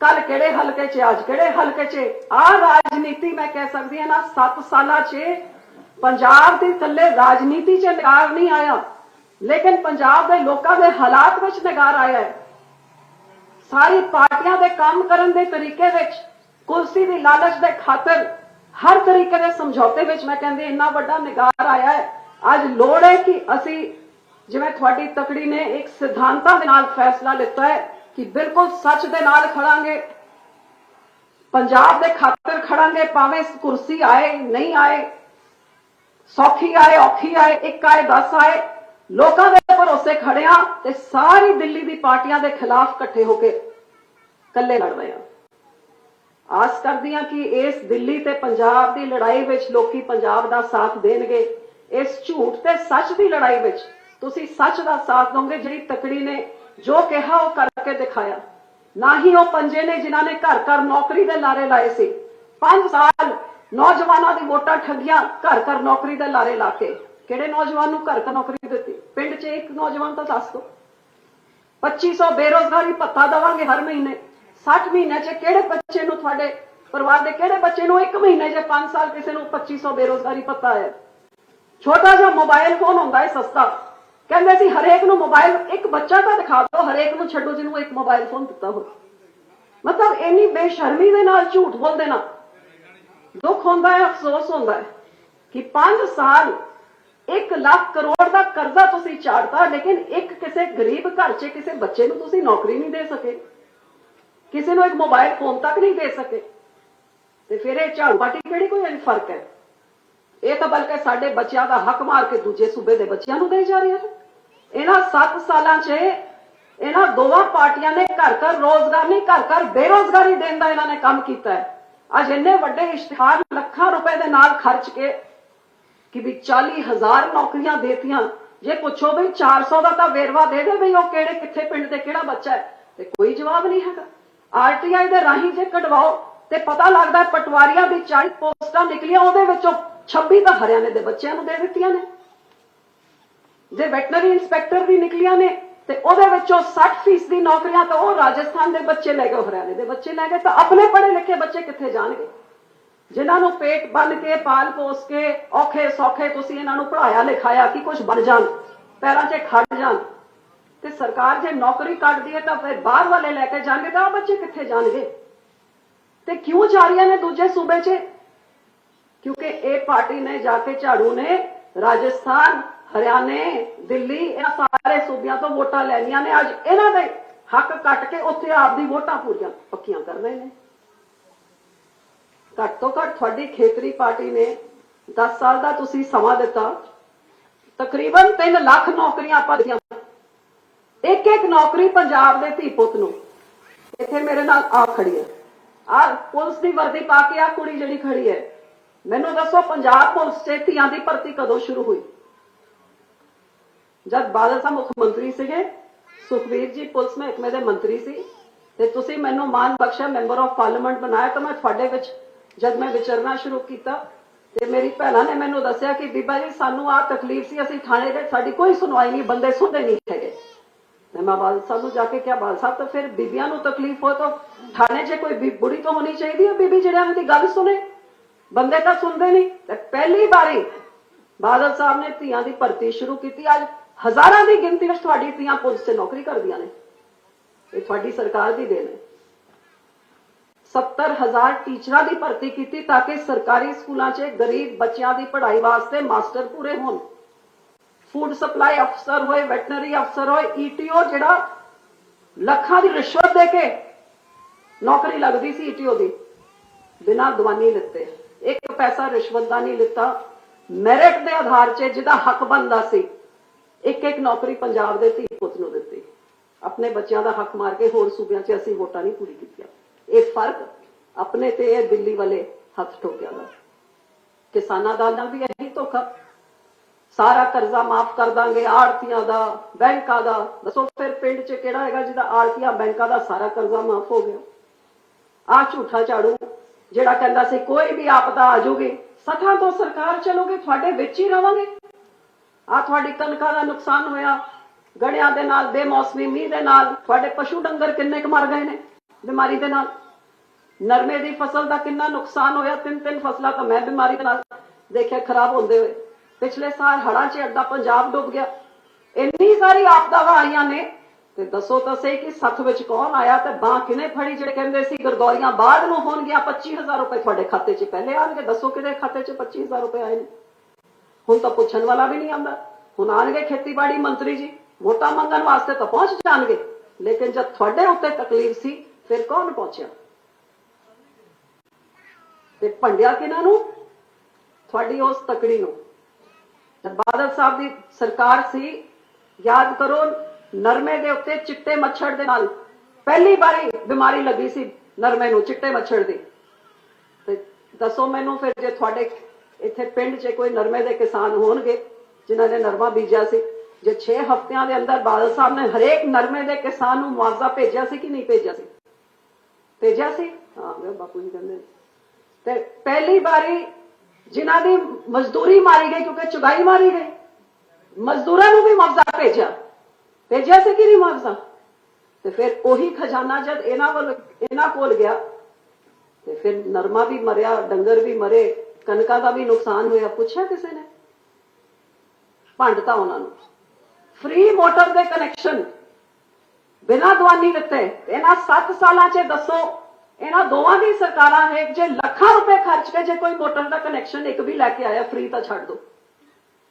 ਕੱਲ ਕਿਹੜੇ ਹਲਕੇ 'ਚ, ਅੱਜ ਕਿਹੜੇ ਹਲਕੇ 'ਚ ਆ ਰਾਜਨੀਤੀ ਮੈਂ ਕਹਿ ਸਕਦੀ ਹਾਂ ਨਾ 7 ਸਾਲਾਂ 'ਚ ਪੰਜਾਬ ਦੀ ਥੱਲੇ ਰਾਜਨੀਤੀ 'ਚ ਨਿਗਾਰ ਨਹੀਂ ਆਇਆ ਲੇਕਿਨ ਪੰਜਾਬ ਦੇ ਲੋਕਾਂ ਦੇ ਹਾਲਾਤ ਵਿੱਚ ਨਿਗਾਰ ਆਇਆ ਹੈ। ਸਾਰੀ ਪਾਰਟੀਆਂ ਦੇ ਕੰਮ ਕਰਨ ਦੇ ਤਰੀਕੇ ਵਿੱਚ, ਕੁਰਸੀ ਦੀ ਲਾਲਚ ਦੇ ਖਾਤਰ ਹਰ ਤਰੀਕੇ ਦੇ ਸਮਝੌਤੇ ਵਿੱਚ ਮੈਂ ਕਹਿੰਦੀ ਇੰਨਾ ਵੱਡਾ ਨਿਗਾਰ ਆਇਆ ਹੈ। ਅੱਜ ਲੋੜ ਹੈ ਕਿ ਅਸੀਂ ਜਿਵੇਂ ਤੁਹਾਡੀ ਤਕੜੀ ਨੇ ਇੱਕ ਸਿਧਾਂਤਾਂ ਦੇ ਨਾਲ ਫੈਸਲਾ ਲਿੱਤਾ ਹੈ ਕਿ ਬਿਲਕੁਲ ਸੱਚ ਦੇ ਨਾਲ ਖੜਾਂਗੇ, ਪੰਜਾਬ ਦੇ ਖਾਤਰ ਖੜਾਂਗੇ, ਭਾਵੇਂ ਕੁਰਸੀ ਆਏ, ਨਹੀਂ ਆਏ, ਸੌਖੀ ਆਏ, ਔਖੀ ਆਏ, ਇੱਕ ਆਏ 10 ਆਏ ਲੋਕਾਂ ਦੇ ਭਰੋਸੇ ਖੜਿਆ ਤੇ ਸਾਰੀ ਦਿੱਲੀ ਦੀ ਪਾਰਟੀਆਂ ਦੇ ਖਿਲਾਫ ਇਕੱਠੇ ਹੋ ਕੇ ਇਕੱਲੇ ਲੜ ਰਹੇ ਆ। ਆਸ ਕਰਦੀ ਹਾਂ ਕਿ ਇਸ ਦਿੱਲੀ ਤੇ ਪੰਜਾਬ ਦੀ ਲੜਾਈ ਵਿੱਚ ਲੋਕੀ ਪੰਜਾਬ ਦਾ ਸਾਥ ਦੇਣਗੇ। ਇਸ ਝੂਠ ਤੇ ਸੱਚ ਦੀ ਲੜਾਈ ਵਿੱਚ ਤੁਸੀਂ ਸੱਚ ਦਾ ਸਾਥ ਦੋਗੇ, ਜਿਹੜੀ ਤਕੜੀ ਨੇ ਜੋ ਕਿਹਾ ਉਹ ਕਰਕੇ ਦਿਖਾਇਆ। ਨਾ ਹੀ ਉਹ ਪੰਜੇ ਨੇ ਜਿਨ੍ਹਾਂ ਨੇ ਘਰ ਘਰ ਨੌਕਰੀ ਦੇ ਲਾਰੇ ਲਾਏ ਸੀ। 5 ਸਾਲ ਨੌਜਵਾਨਾਂ ਦੀ ਵੋਟਾਂ ਠੱਗੀਆਂ, ਘਰ ਘਰ ਨੌਕਰੀ ਦੇ ਲਾਰੇ ਲਾ ਕੇ। ਕਿਹੜੇ ਨੌਜਵਾਨ ਨੂੰ ਘਰ ਘਰ ਨੌਕਰੀ ਦਿੱਤੀ ਪਿੰਡ 'ਚ ਇੱਕ ਨੌਜਵਾਨ ਤਾਂ ਦੱਸ ਦਿਓ 2500 ਬੇਰੋਜ਼ਗਾਰੀ ਭੱਤਾ ਦਵਾਂਗੇ ਹਰ ਮਹੀਨੇ 60 ਮਹੀਨੇ 'ਚ ਕਿਹੜੇ ਬੱਚੇ ਨੂੰ ਤੁਹਾਡੇ ਪਰਿਵਾਰ ਦੇ ਕਿਹੜੇ ਬੱਚੇ ਨੂੰ ਇੱਕ ਮਹੀਨੇ 'ਚ 5 ਸਾਲ ਕਿਸੇ ਨੂੰ 2500 ਬੇਰੋਜ਼ਗਾਰੀ ਭੱਤਾ ਹੈ ਛੋਟਾ ਜਿਹਾ ਮੋਬਾਈਲ ਫੋਨ ਹੁੰਦਾ ਹੈ ਸਸਤਾ ਕਹਿੰਦੇ ਸੀ ਹਰੇਕ ਨੂੰ ਮੋਬਾਈਲ ਇੱਕ ਬੱਚਾ ਤਾਂ ਦਿਖਾ ਦਿਓ ਹਰੇਕ ਨੂੰ ਛੱਡੋ ਜਿਹਨੂੰ ਇੱਕ ਮੋਬਾਈਲ ਫੋਨ ਦਿੱਤਾ ਹੋ ਮਤਲਬ ਇੰਨੀ ਬੇਸ਼ਰਮੀ ਦੇ ਨਾਲ ਝੂਠ ਬੋਲਦੇ ਨਾ ਦੁੱਖ ਹੁੰਦਾ ਹੈ ਅਫਸੋਸ ਹੁੰਦਾ ਹੈ ਕਿ 5 ਸਾਲ 1 ਲੱਖ ਕਰੋੜ ਦਾ ਕਰਜ਼ਾ ਤੁਸੀਂ ਚਾੜਤਾ ਲੇਕਿਨ ਇੱਕ ਕਿਸੇ ਗਰੀਬ ਘਰ 'ਚ ਕਿਸੇ ਬੱਚੇ ਨੂੰ ਤੁਸੀਂ ਨੌਕਰੀ ਨਹੀਂ ਦੇ ਸਕੇ। ਕਿਸੇ ਨੂੰ ਇੱਕ ਮੋਬਾਈਲ ਫੋਨ ਤੱਕ ਨਹੀਂ ਦੇ ਸਕੇ। ਤੇ ਫਿਰ ਇਹ ਝਾੜੂ ਪਾਰਟੀ ਕਿਹੜੀ ਕੋਈ ਫ਼ਰਕ ਹੈ? ਇਹ ਤਾਂ ਬਲਕਿ ਸਾਡੇ ਬੱਚਿਆਂ ਦਾ ਹੱਕ ਮਾਰ ਕੇ ਦੂਜੇ ਸੂਬੇ ਦੇ ਬੱਚਿਆਂ ਨੂੰ ਦੇ ਜਾ ਰਹੇ ਹਨ। ਇਹਨਾਂ 7 ਸਾਲਾਂ 'ਚ ਇਹਨਾਂ ਦੋਵਾਂ ਪਾਰਟੀਆਂ ਨੇ ਘਰ ਘਰ ਰੋਜ਼ਗਾਰ ਨਹੀਂ ਘਰ ਘਰ ਬੇਰੋਜ਼ਗਾਰੀ ਦੇਣ ਦਾ ਇਹਨਾਂ ਨੇ ਕੰਮ ਕੀਤਾ ਹੈ। ਅੱਜ ਇੰਨੇ ਵੱਡੇ ਇਸ਼ਤਿਹਾਰ ਲੱਖਾਂ ਰੁਪਏ ਦੇ ਨਾਲ ਖਰਚ ਕੇ ਕਿ ਵੀ 40000 ਨੌਕਰੀਆਂ ਦੇਤੀਆਂ। ਜੇ ਪੁੱਛੋ ਵੀ 400 ਦਾ ਤਾਂ ਵੇਰਵਾ ਦੇ ਦੇ ਵੀ ਉਹ ਕਿਹੜੇ, ਕਿੱਥੇ ਪਿੰਡ ਤੇ ਕਿਹੜਾ ਬੱਚਾ ਹੈ? ਤੇ ਕੋਈ ਜਵਾਬ ਨਹੀਂ ਹੈਗਾ। ਆਰਟੀਆਈ ਦੇ ਰਾਹੀਂ ਜੇ ਕਢਵਾਓ, ਤੇ ਪਤਾ ਲੱਗਦਾ ਪਟਵਾਰੀਆਂ ਦੀ 40 ਪੋਸਟਾਂ ਨਿਕਲੀਆਂ, ਉਹਦੇ ਵਿੱਚੋਂ 26 ਤਾਂ ਹਰਿਆਣੇ ਦੇ ਬੱਚਿਆਂ ਨੂੰ ਦੇ ਦਿੱਤੀਆਂ ਨੇ। ਜੇ ਵੈਟਨਰੀ ਇੰਸਪੈਕਟਰ ਵੀ ਨਿਕਲੀਆਂ ਨੇ, ਤੇ ਉਹਦੇ ਵਿੱਚੋਂ 60% ਦੀ ਨੌਕਰੀਆਂ ਤਾਂ ਉਹ ਰਾਜਸਥਾਨ ਦੇ ਬੱਚੇ ਲੈ ਗਏ ਹਰਿਆਣੇ ਦੇ ਬੱਚੇ ਲੈ ਗਏ, ਤਾਂ ਆਪਣੇ ਪੜ੍ਹੇ ਲਿਖੇ ਬੱਚੇ ਕਿੱਥੇ ਜਾਣਗੇ? ਜਿਨ੍ਹਾਂ ਨੂੰ ਪੇਟ ਬੰਨ ਕੇ, ਪਾਲ ਪੋਸ ਕੇ, ਔਖੇ ਸੌਖੇ ਤੁਸੀਂ ਇਹਨਾਂ ਨੂੰ ਪੜਾਇਆ ਲਿਖਾਇਆ ਕਿ ਕੁਝ ਬਣ ਜਾਣ, ਪੈਰਾਂ 'ਚ ਖੜ ਜਾਣ। ਤੇ ਸਰਕਾਰ ਜੇ ਨੌਕਰੀ ਕੱਢਦੀ ਹੈ ਤਾਂ ਫਿਰ ਬਾਹਰ ਵਾਲੇ ਲੈ ਕੇ ਜਾਣਗੇ ਤਾਂ ਉਹ ਬੱਚੇ ਕਿੱਥੇ ਜਾਣਗੇ? ਤੇ ਕਿਉਂ ਜਾ ਰਹੀਆਂ ਨੇ ਦੂਜੇ ਸੂਬੇ 'ਚ? ਕਿਉਂਕਿ ਇਹ ਪਾਰਟੀ ਨੇ ਜਾ ਕੇ ਝਾੜੂ ਨੇ, ਰਾਜਸਥਾਨ, ਹਰਿਆਣੇ, ਦਿੱਲੀ ਇਹਨਾਂ ਸਾਰੇ ਸੂਬਿਆਂ ਤੋਂ ਵੋਟਾਂ ਲੈਣੀਆਂ ਨੇ। ਅੱਜ ਇਹਨਾਂ ਦੇ ਹੱਕ ਕੱਟ ਕੇ ਉੱਥੇ ਆਪਦੀ ਵੋਟਾਂ ਪੂਰੀਆਂ, ਪੱਕੀਆਂ ਕਰ ਰਹੇ ਨੇ। ਘੱਟ ਤੋਂ ਘੱਟ ਤੁਹਾਡੀ ਖੇਤਰੀ ਪਾਰਟੀ ਨੇ 10 ਸਾਲ ਦਾ ਤੁਸੀਂ ਸਮਾਂ ਦਿੱਤਾ। ਤਕਰੀਬਨ 3 ਲੱਖ ਨੌਕਰੀਆਂ ਭਰੀਆਂ ਇੱਕ ਇੱਕ ਨੌਕਰੀ ਪੰਜਾਬ ਦੇ ਧੀ ਪੁੱਤ ਨੂੰ। ਇੱਥੇ ਮੇਰੇ ਨਾਲ ਆ ਖੜੀ ਹੈ। ਆ ਪੁਲਿਸ ਦੀ ਵਰਦੀ ਪਾ ਕੇ ਆ ਕੁੜੀ ਜਿਹੜੀ ਖੜੀ ਹੈ। ਮੈਨੂੰ ਦੱਸੋ ਪੰਜਾਬ ਪੁਲਿਸ 'ਚ ਧੀਆਂ ਦੀ ਭਰਤੀ ਕਦੋਂ ਸ਼ੁਰੂ ਹੋਈ? ਜਦ ਬਾਦਲ ਸਾਹਿਬ ਮੁੱਖ ਮੰਤਰੀ ਸੀਗੇ ਸੁਖਵੀਰ ਜੀ ਪੁਲਿਸ ਮਹਿਕਮੇ ਦੇ ਮੰਤਰੀ ਸੀ, ਤੇ ਤੁਸੀਂ ਮੈਨੂੰ ਮਾਨ ਬਖਸ਼ਾ ਮੈਂਬਰ ਆਫ ਪਾਰਲੀਮੈਂਟ ਬਣਾਇਆ, ਤਾਂ ਮੈਂ ਤੁਹਾਡੇ ਵਿੱਚ ਜਦ ਮੈਂ ਵਿਚਰਨਾ ਸ਼ੁਰੂ ਕੀਤਾ ਤੇ ਮੇਰੀ ਭੈਣਾਂ ਨੇ ਮੈਨੂੰ ਦੱਸਿਆ ਕਿ ਬੀਬਾ ਜੀ, ਸਾਨੂੰ ਆ ਤਕਲੀਫ ਸੀ, ਅਸੀਂ ਥਾਣੇ ਦੇ ਸਾਡੀ ਕੋਈ ਸੁਣਵਾਈ ਨਹੀਂ, ਬੰਦੇ ਸੁਣਦੇ ਨਹੀਂ ਹੈਗੇ। ਮੈਂ ਮੈਂ ਬਾਲ ਸਾਹਿਬ ਨੂੰ ਜਾ ਕੇ ਕਿਹਾ, ਬਾਲ ਸਾਹਿਬ, ਤਾਂ ਫਿਰ ਬੀਬੀਆਂ ਨੂੰ ਤਕਲੀਫ ਹੋ ਤਾਂ ਥਾਣੇ 'ਚ ਕੋਈ ਬੁੜੀ ਤਾਂ ਹੋਣੀ ਚਾਹੀਦੀ ਹੈ ਬੀਬੀ ਜਿਹੜਿਆਂ ਦੀ ਗੱਲ ਸੁਣੇ? ਬੰਦੇ ਤਾਂ ਸੁਣਦੇ ਨਹੀਂ। ਤੇ ਪਹਿਲੀ ਵਾਰੀ ਬਾਦਲ ਸਾਹਿਬ ਨੇ ਧੀਆਂ ਦੀ ਭਰਤੀ ਸ਼ੁਰੂ ਕੀਤੀ। ਅੱਜ ਹਜ਼ਾਰਾਂ ਦੀ ਗਿਣਤੀ ਵਿੱਚ ਤੁਹਾਡੀ ਧੀਆਂ ਪੁਲਿਸ 'ਚ ਨੌਕਰੀ ਕਰਦੀਆਂ ਨੇ। ਇਹ ਤੁਹਾਡੀ ਸਰਕਾਰ ਦੀ ਦੇਣ ਹੈ। 70000 ਟੀਚਰਾਂ ਦੀ ਭਰਤੀ ਕੀਤੀ ਤਾਂ ਕਿ ਸਰਕਾਰੀ ਸਕੂਲਾਂ 'ਚ ਗਰੀਬ ਬੱਚਿਆਂ ਦੀ ਪੜ੍ਹਾਈ ਵਾਸਤੇ ਮਾਸਟਰ ਪੂਰੇ ਹੋਣ। ਫੂਡ ਸਪਲਾਈ ਅਫਸਰ ਹੋਏ ਵੈਟਨਰੀ ਅਫਸਰ ਹੋਏ ਈਟੀਓ ਜਿਹੜਾ ਲੱਖਾਂ ਦੀ ਰਿਸ਼ਵਤ ਦੇ ਕੇ ਨੌਕਰੀ ਲੱਗਦੀ ਸੀ ਈਟੀਓ ਦੀ ਬਿਨਾਂ ਦਵਾਨੀ ਲਿੱਤੇ। ਇੱਕ ਪੈਸਾ ਰਿਸ਼ਵਤ ਦਾ ਨਹੀਂ ਲਿੱਤਾ। ਮੈਰਿਟ ਦੇ ਆਧਾਰ 'ਤੇ ਜਿਹਦਾ ਹੱਕ ਬਣਦਾ ਸੀ, ਇੱਕ ਇੱਕ ਨੌਕਰੀ ਪੰਜਾਬ ਦੇ ਧੀ ਪੁੱਤ ਨੂੰ ਦਿੱਤੀ। ਆਪਣੇ ਬੱਚਿਆਂ ਦਾ ਹੱਕ ਮਾਰ ਕੇ ਹੋਰ ਸੂਬਿਆਂ 'ਚ ਅਸੀਂ ਵੋਟਾਂ ਨਹੀਂ ਪੂਰੀ ਕੀਤੀਆਂ। ਇਹ ਫ਼ਰਕ ਆਪਣੇ ਤੇ ਇਹ ਦਿੱਲੀ ਵਾਲੇ ਹੱਥ ਠੋਕਿਆ ਦਾ ਕਿਸਾਨਾਂ ਦਾ ਨਾਲ ਵੀ ਇਹੀ ਧੋਖਾ। ਸਾਰਾ ਕਰਜ਼ਾ ਮਾਫ ਕਰ ਦਾਂਗੇ ਆੜਤੀਆਂ ਦਾ, ਬੈਂਕਾਂ ਦਾ। ਦੱਸੋ ਫਿਰ ਪਿੰਡ 'ਚ ਕਿਹੜਾ ਹੈਗਾ ਜਿਹਦਾ ਆੜਤੀਆਂ, ਬੈਂਕਾਂ ਦਾ ਸਾਰਾ ਕਰਜ਼ਾ ਮਾਫ ਹੋ ਗਿਆ? ਆ ਝੂਠਾ ਝਾੜੂ, ਜਿਹੜਾ ਕਹਿੰਦਾ ਸੀ ਕੋਈ ਵੀ ਆਪਦਾ ਆ ਜਾਊਗੀ ਸੱਠਾਂ ਤੋਂ ਸਰਕਾਰ ਚਲੋਗੇ, ਤੁਹਾਡੇ ਵਿੱਚ ਹੀ ਰਵਾਂਗੇ। ਆ ਤੁਹਾਡੀ ਕਣਕਾਂ ਦਾ ਨੁਕਸਾਨ ਹੋਇਆ। ਗੜਿਆਂ ਦੇ ਨਾਲ, ਬੇਮੌਸਮੀ ਮੀਂਹ ਦੇ ਨਾਲ, ਤੁਹਾਡੇ ਪਸ਼ੂ ਡੰਗਰ ਕਿੰਨੇ ਕੁ ਮਰ ਗਏ ਨੇ ਬਿਮਾਰੀ ਦੇ ਨਾਲ? ਨਰਮੇ ਦੀ ਫਸਲ ਦਾ ਕਿੰਨਾ ਨੁਕਸਾਨ ਹੋਇਆ? ਤਿੰਨ ਤਿੰਨ ਫਸਲਾਂ ਤਾਂ ਮੈਂ ਬਿਮਾਰੀ ਦੇ ਨਾਲ ਦੇਖਿਆ, ਖਰਾਬ ਹੁੰਦੇ ਹੋਏ। ਪਿਛਲੇ ਸਾਲ ਹੜਾਂ 'ਚ ਅੱਧਾ ਪੰਜਾਬ ਡੁੱਬ ਗਿਆ। ਇੰਨੀ ਸਾਰੀ ਆਪਦਾਵਾਂ ਆਈਆਂ ਨੇ। ਤੇ ਦੱਸੋ ਤਾਂ ਸਹੀ ਕਿ ਸੱਥ ਵਿੱਚ ਕੌਣ ਆਇਆ ਤੇ ਬਾਹ ਕਿਨੇ ਫੜੀ, ਜਿਹੜੇ ਕਹਿੰਦੇ ਸੀ ਗਰਦੌਰੀਆਂ ਬਾਅਦ ਨੂੰ ਹੋਣਗੀਆਂ 25000 ਰੁਪਏ ਤੁਹਾਡੇ ਖਾਤੇ 'ਚ ਪਹਿਲੇ ਆਣਗੇ। ਦੱਸੋ ਕਿਹਦੇ ਖਾਤੇ 'ਚ 25000 ਰੁਪਏ ਆਏ ਨੇ? ਹੁਣ ਤਾਂ ਪੁੱਛਣ ਵਾਲਾ ਵੀ ਨਹੀਂ ਆਉਂਦਾ। ਹੁਣ ਆਣਗੇ ਖੇਤੀਬਾੜੀ ਮੰਤਰੀ ਜੀ। ਵੋਟਾਂ ਮੰਗਣ ਵਾਸਤੇ ਤਾਂ ਪਹੁੰਚ ਜਾਣਗੇ। ਲੇਕਿਨ ਜਦ ਤੁਹਾਡੇ ਉੱਤੇ ਤਕਲੀਫ ਸੀ, ਫਿਰ ਕੌਣ ਪਹੁੰਚਿਆ? ਤੇ ਭੰਡਿਆ ਕਿਨਾਂ ਨੂੰ? ਤੁਹਾਡੀ ਉਸ ਤਕੜੀ ਨੂੰ। ਜਦ ਬਾਦਲ ਸਾਹਿਬ ਦੀ ਸਰਕਾਰ ਸੀ, ਯਾਦ ਕਰੋ, ਨਰਮੇ ਦੇ ਉੱਤੇ ਚਿੱਟੇ ਮੱਛਰ ਦੇ ਨਾਲ। ਪਹਿਲੀ ਵਾਰੀ ਬਿਮਾਰੀ ਲੱਗੀ ਸੀ ਨਰਮੇ ਨੂੰ, ਚਿੱਟੇ ਮੱਛਰ ਦੀ। ਤੇ ਦੱਸੋ ਮੈਨੂੰ ਫਿਰ ਜੇ ਤੁਹਾਡੇ ਇੱਥੇ ਪਿੰਡ 'ਚ ਕੋਈ ਨਰਮੇ ਦੇ ਕਿਸਾਨ ਹੋਣਗੇ, ਜਿਨ੍ਹਾਂ ਨੇ ਨਰਮਾ ਬੀਜਿਆ ਸੀ, ਜੇ 6 ਹਫ਼ਤਿਆਂ ਦੇ ਅੰਦਰ ਬਾਦਲ ਸਾਹਿਬ ਨੇ ਹਰੇਕ ਨਰਮੇ ਦੇ ਕਿਸਾਨ ਨੂੰ ਮੁਆਵਜ਼ਾ ਭੇਜਿਆ ਸੀ ਕਿ ਨਹੀਂ ਭੇਜਿਆ ਸੀ? ਭੇਜਿਆ ਸੀ? ਹਾਂ ਬਾਪੂ ਜੀ ਕਹਿੰਦੇ ਤੇ ਪਹਿਲੀ ਵਾਰੀ ਜਿਨ੍ਹਾਂ ਦੀ ਮਜ਼ਦੂਰੀ ਮਾਰੀ ਗਈ, ਕਿਉਂਕਿ ਚੁਗਾਈ ਮਾਰੀ ਗਈ, ਮਜ਼ਦੂਰਾਂ ਨੂੰ ਵੀ ਮੁਆਵਜ਼ਾ ਭੇਜਿਆ। ਭੇਜਿਆ ਸੀ ਕਿ ਨਹੀਂ ਮੁਆਵਜ਼ਾ? ਤੇ ਫਿਰ ਉਹੀ ਖਜ਼ਾਨਾ ਜਦ ਇਹਨਾਂ ਵੱਲ, ਇਹਨਾਂ ਕੋਲ ਗਿਆ, ਤੇ ਫਿਰ ਨਰਮਾ ਵੀ ਮਰਿਆ, ਡੰਗਰ ਵੀ ਮਰੇ, ਕਣਕਾਂ ਦਾ ਵੀ ਨੁਕਸਾਨ ਹੋਇਆ, ਪੁੱਛਿਆ ਕਿਸੇ ਨੇ? ਭੰਡਤਾ ਉਹਨਾਂ ਨੂੰ। ਫ੍ਰੀ ਮੋਟਰ ਦੇ ਕਨੈਕਸ਼ਨ ਬਿਨਾਂ ਦਵਾਨੀ ਦਿੱਤੇ ਇਹਨਾਂ 7 ਸਾਲਾਂ 'ਚ ਦੱਸੋ ਇਹਨਾਂ ਦੋਵਾਂ ਦੀ ਸਰਕਾਰਾਂ ਹੈ ਜੇ ਲੱਖਾਂ ਰੁਪਏ ਖਰਚ ਕੇ ਜੇ ਕੋਈ ਮੋਟਰ ਦਾ ਕਨੈਕਸ਼ਨ ਇੱਕ ਵੀ ਲੈ ਕੇ ਆਇਆ ਫ੍ਰੀ ਤਾਂ ਛੱਡ ਦੋ।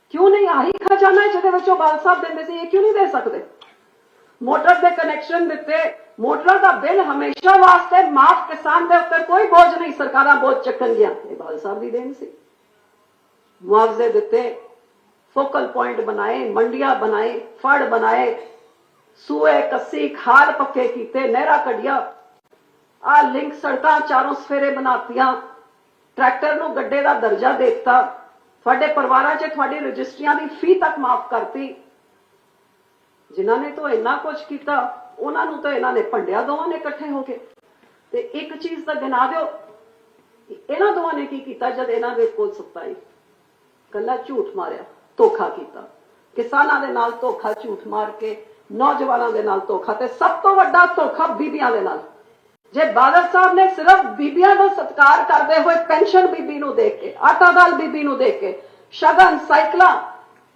ਕਿਉਂ ਨਹੀਂ? ਆਹੀ ਖਜ਼ਾਨਾ ਜਿਹਦੇ ਵਿੱਚੋਂ ਬਾਲ ਸਾਹਿਬ ਦਿੰਦੇ ਸੀ, ਇਹ ਕਿਉਂ ਨਹੀਂ ਦੇ ਸਕਦੇ? ਮੋਟਰ ਦੇ ਕਨੈਕਸ਼ਨ ਦਿੱਤੇ, ਮੋਟਰ ਦਾ ਬਿੱਲ ਹਮੇਸ਼ਾ ਵਾਸਤੇ ਮਾਫ ਕਿਸਾਨ ਦੇ ਉੱਤੇ ਕੋਈ ਬੋਝ ਨਹੀਂ, ਸਰਕਾਰਾਂ ਬੋਝ ਚੱਕਣ ਗਿਆ। ਇਹ ਬਾਲ ਸਾਹਿਬ ਦੀ ਦੇਣ ਸੀ। ਮੁਆਵਜ਼ੇ ਦਿੱਤੇ ਫੋਕਲ ਪੁਆਇੰਟ ਬਣਾਏ, ਮੰਡੀਆਂ ਬਣਾਏ, ਫੜ ਬਣਾਏ, ਸੂਏ, ਕੱਸੀ, ਖਾਲ ਪੱਕੇ ਕੀਤੇ, ਨਹਿਰਾ ਕੱਢਿਆ। ਆ ਲਿੰਕ ਸੜਕਾਂ ਚਾਰੋਂ ਸਫੇਰੇ ਬਣਾਤੀਆਂ। ਟਰੈਕਟਰ ਨੂੰ ਗੱਡੇ ਦਾ ਦਰਜਾ ਦੇ ਦਿੱਤਾ। ਤੁਹਾਡੇ ਪਰਿਵਾਰਾਂ 'ਚ ਤੁਹਾਡੀ ਰਜਿਸਟਰੀਆਂ ਦੀ ਫੀ ਤੱਕ ਮਾਫ ਕਰਤੀ। ਜਿਨ੍ਹਾਂ ਨੇ ਤਾਂ ਇੰਨਾ ਕੁਝ ਕੀਤਾ, ਉਹਨਾਂ ਨੂੰ ਤਾਂ ਇਹਨਾਂ ਨੇ ਭੰਡਿਆ ਦੋਵਾਂ ਨੇ ਇਕੱਠੇ ਹੋ ਕੇ। ਤੇ ਇੱਕ ਚੀਜ਼ ਤਾਂ ਗਿਣਾ ਦਿਓ ਇਹਨਾਂ ਦੋਵਾਂ ਨੇ ਕੀ ਕੀਤਾ ਜਦ ਇਹਨਾਂ ਦੇ ਕੋਲ ਸੱਤਾ ਆਈ ਕੱਲਾ ਝੂਠ ਮਾਰਿਆ, ਧੋਖਾ ਕੀਤਾ। ਕਿਸਾਨਾਂ ਦੇ ਨਾਲ ਧੋਖਾ, ਝੂਠ ਮਾਰ ਕੇ, ਨੌਜਵਾਨਾਂ ਦੇ ਨਾਲ ਧੋਖਾ ਤੇ ਸਭ ਤੋਂ ਵੱਡਾ ਧੋਖਾ ਬੀਬੀਆਂ ਦੇ ਨਾਲ। ਜੇ ਬਾਦਲ ਸਾਹਿਬ ਨੇ ਸਿਰਫ ਬੀਬੀਆਂ ਦਾ ਸਤਿਕਾਰ ਕਰਦੇ ਹੋਏ ਪੈਨਸ਼ਨ ਬੀਬੀ ਨੂੰ ਦੇਖ ਕੇ, ਆਟਾ ਦਾਲ ਬੀਬੀ ਨੂੰ ਦੇਖ ਕੇ, ਸ਼ਗਨ, ਸਾਈਕਲਾਂ,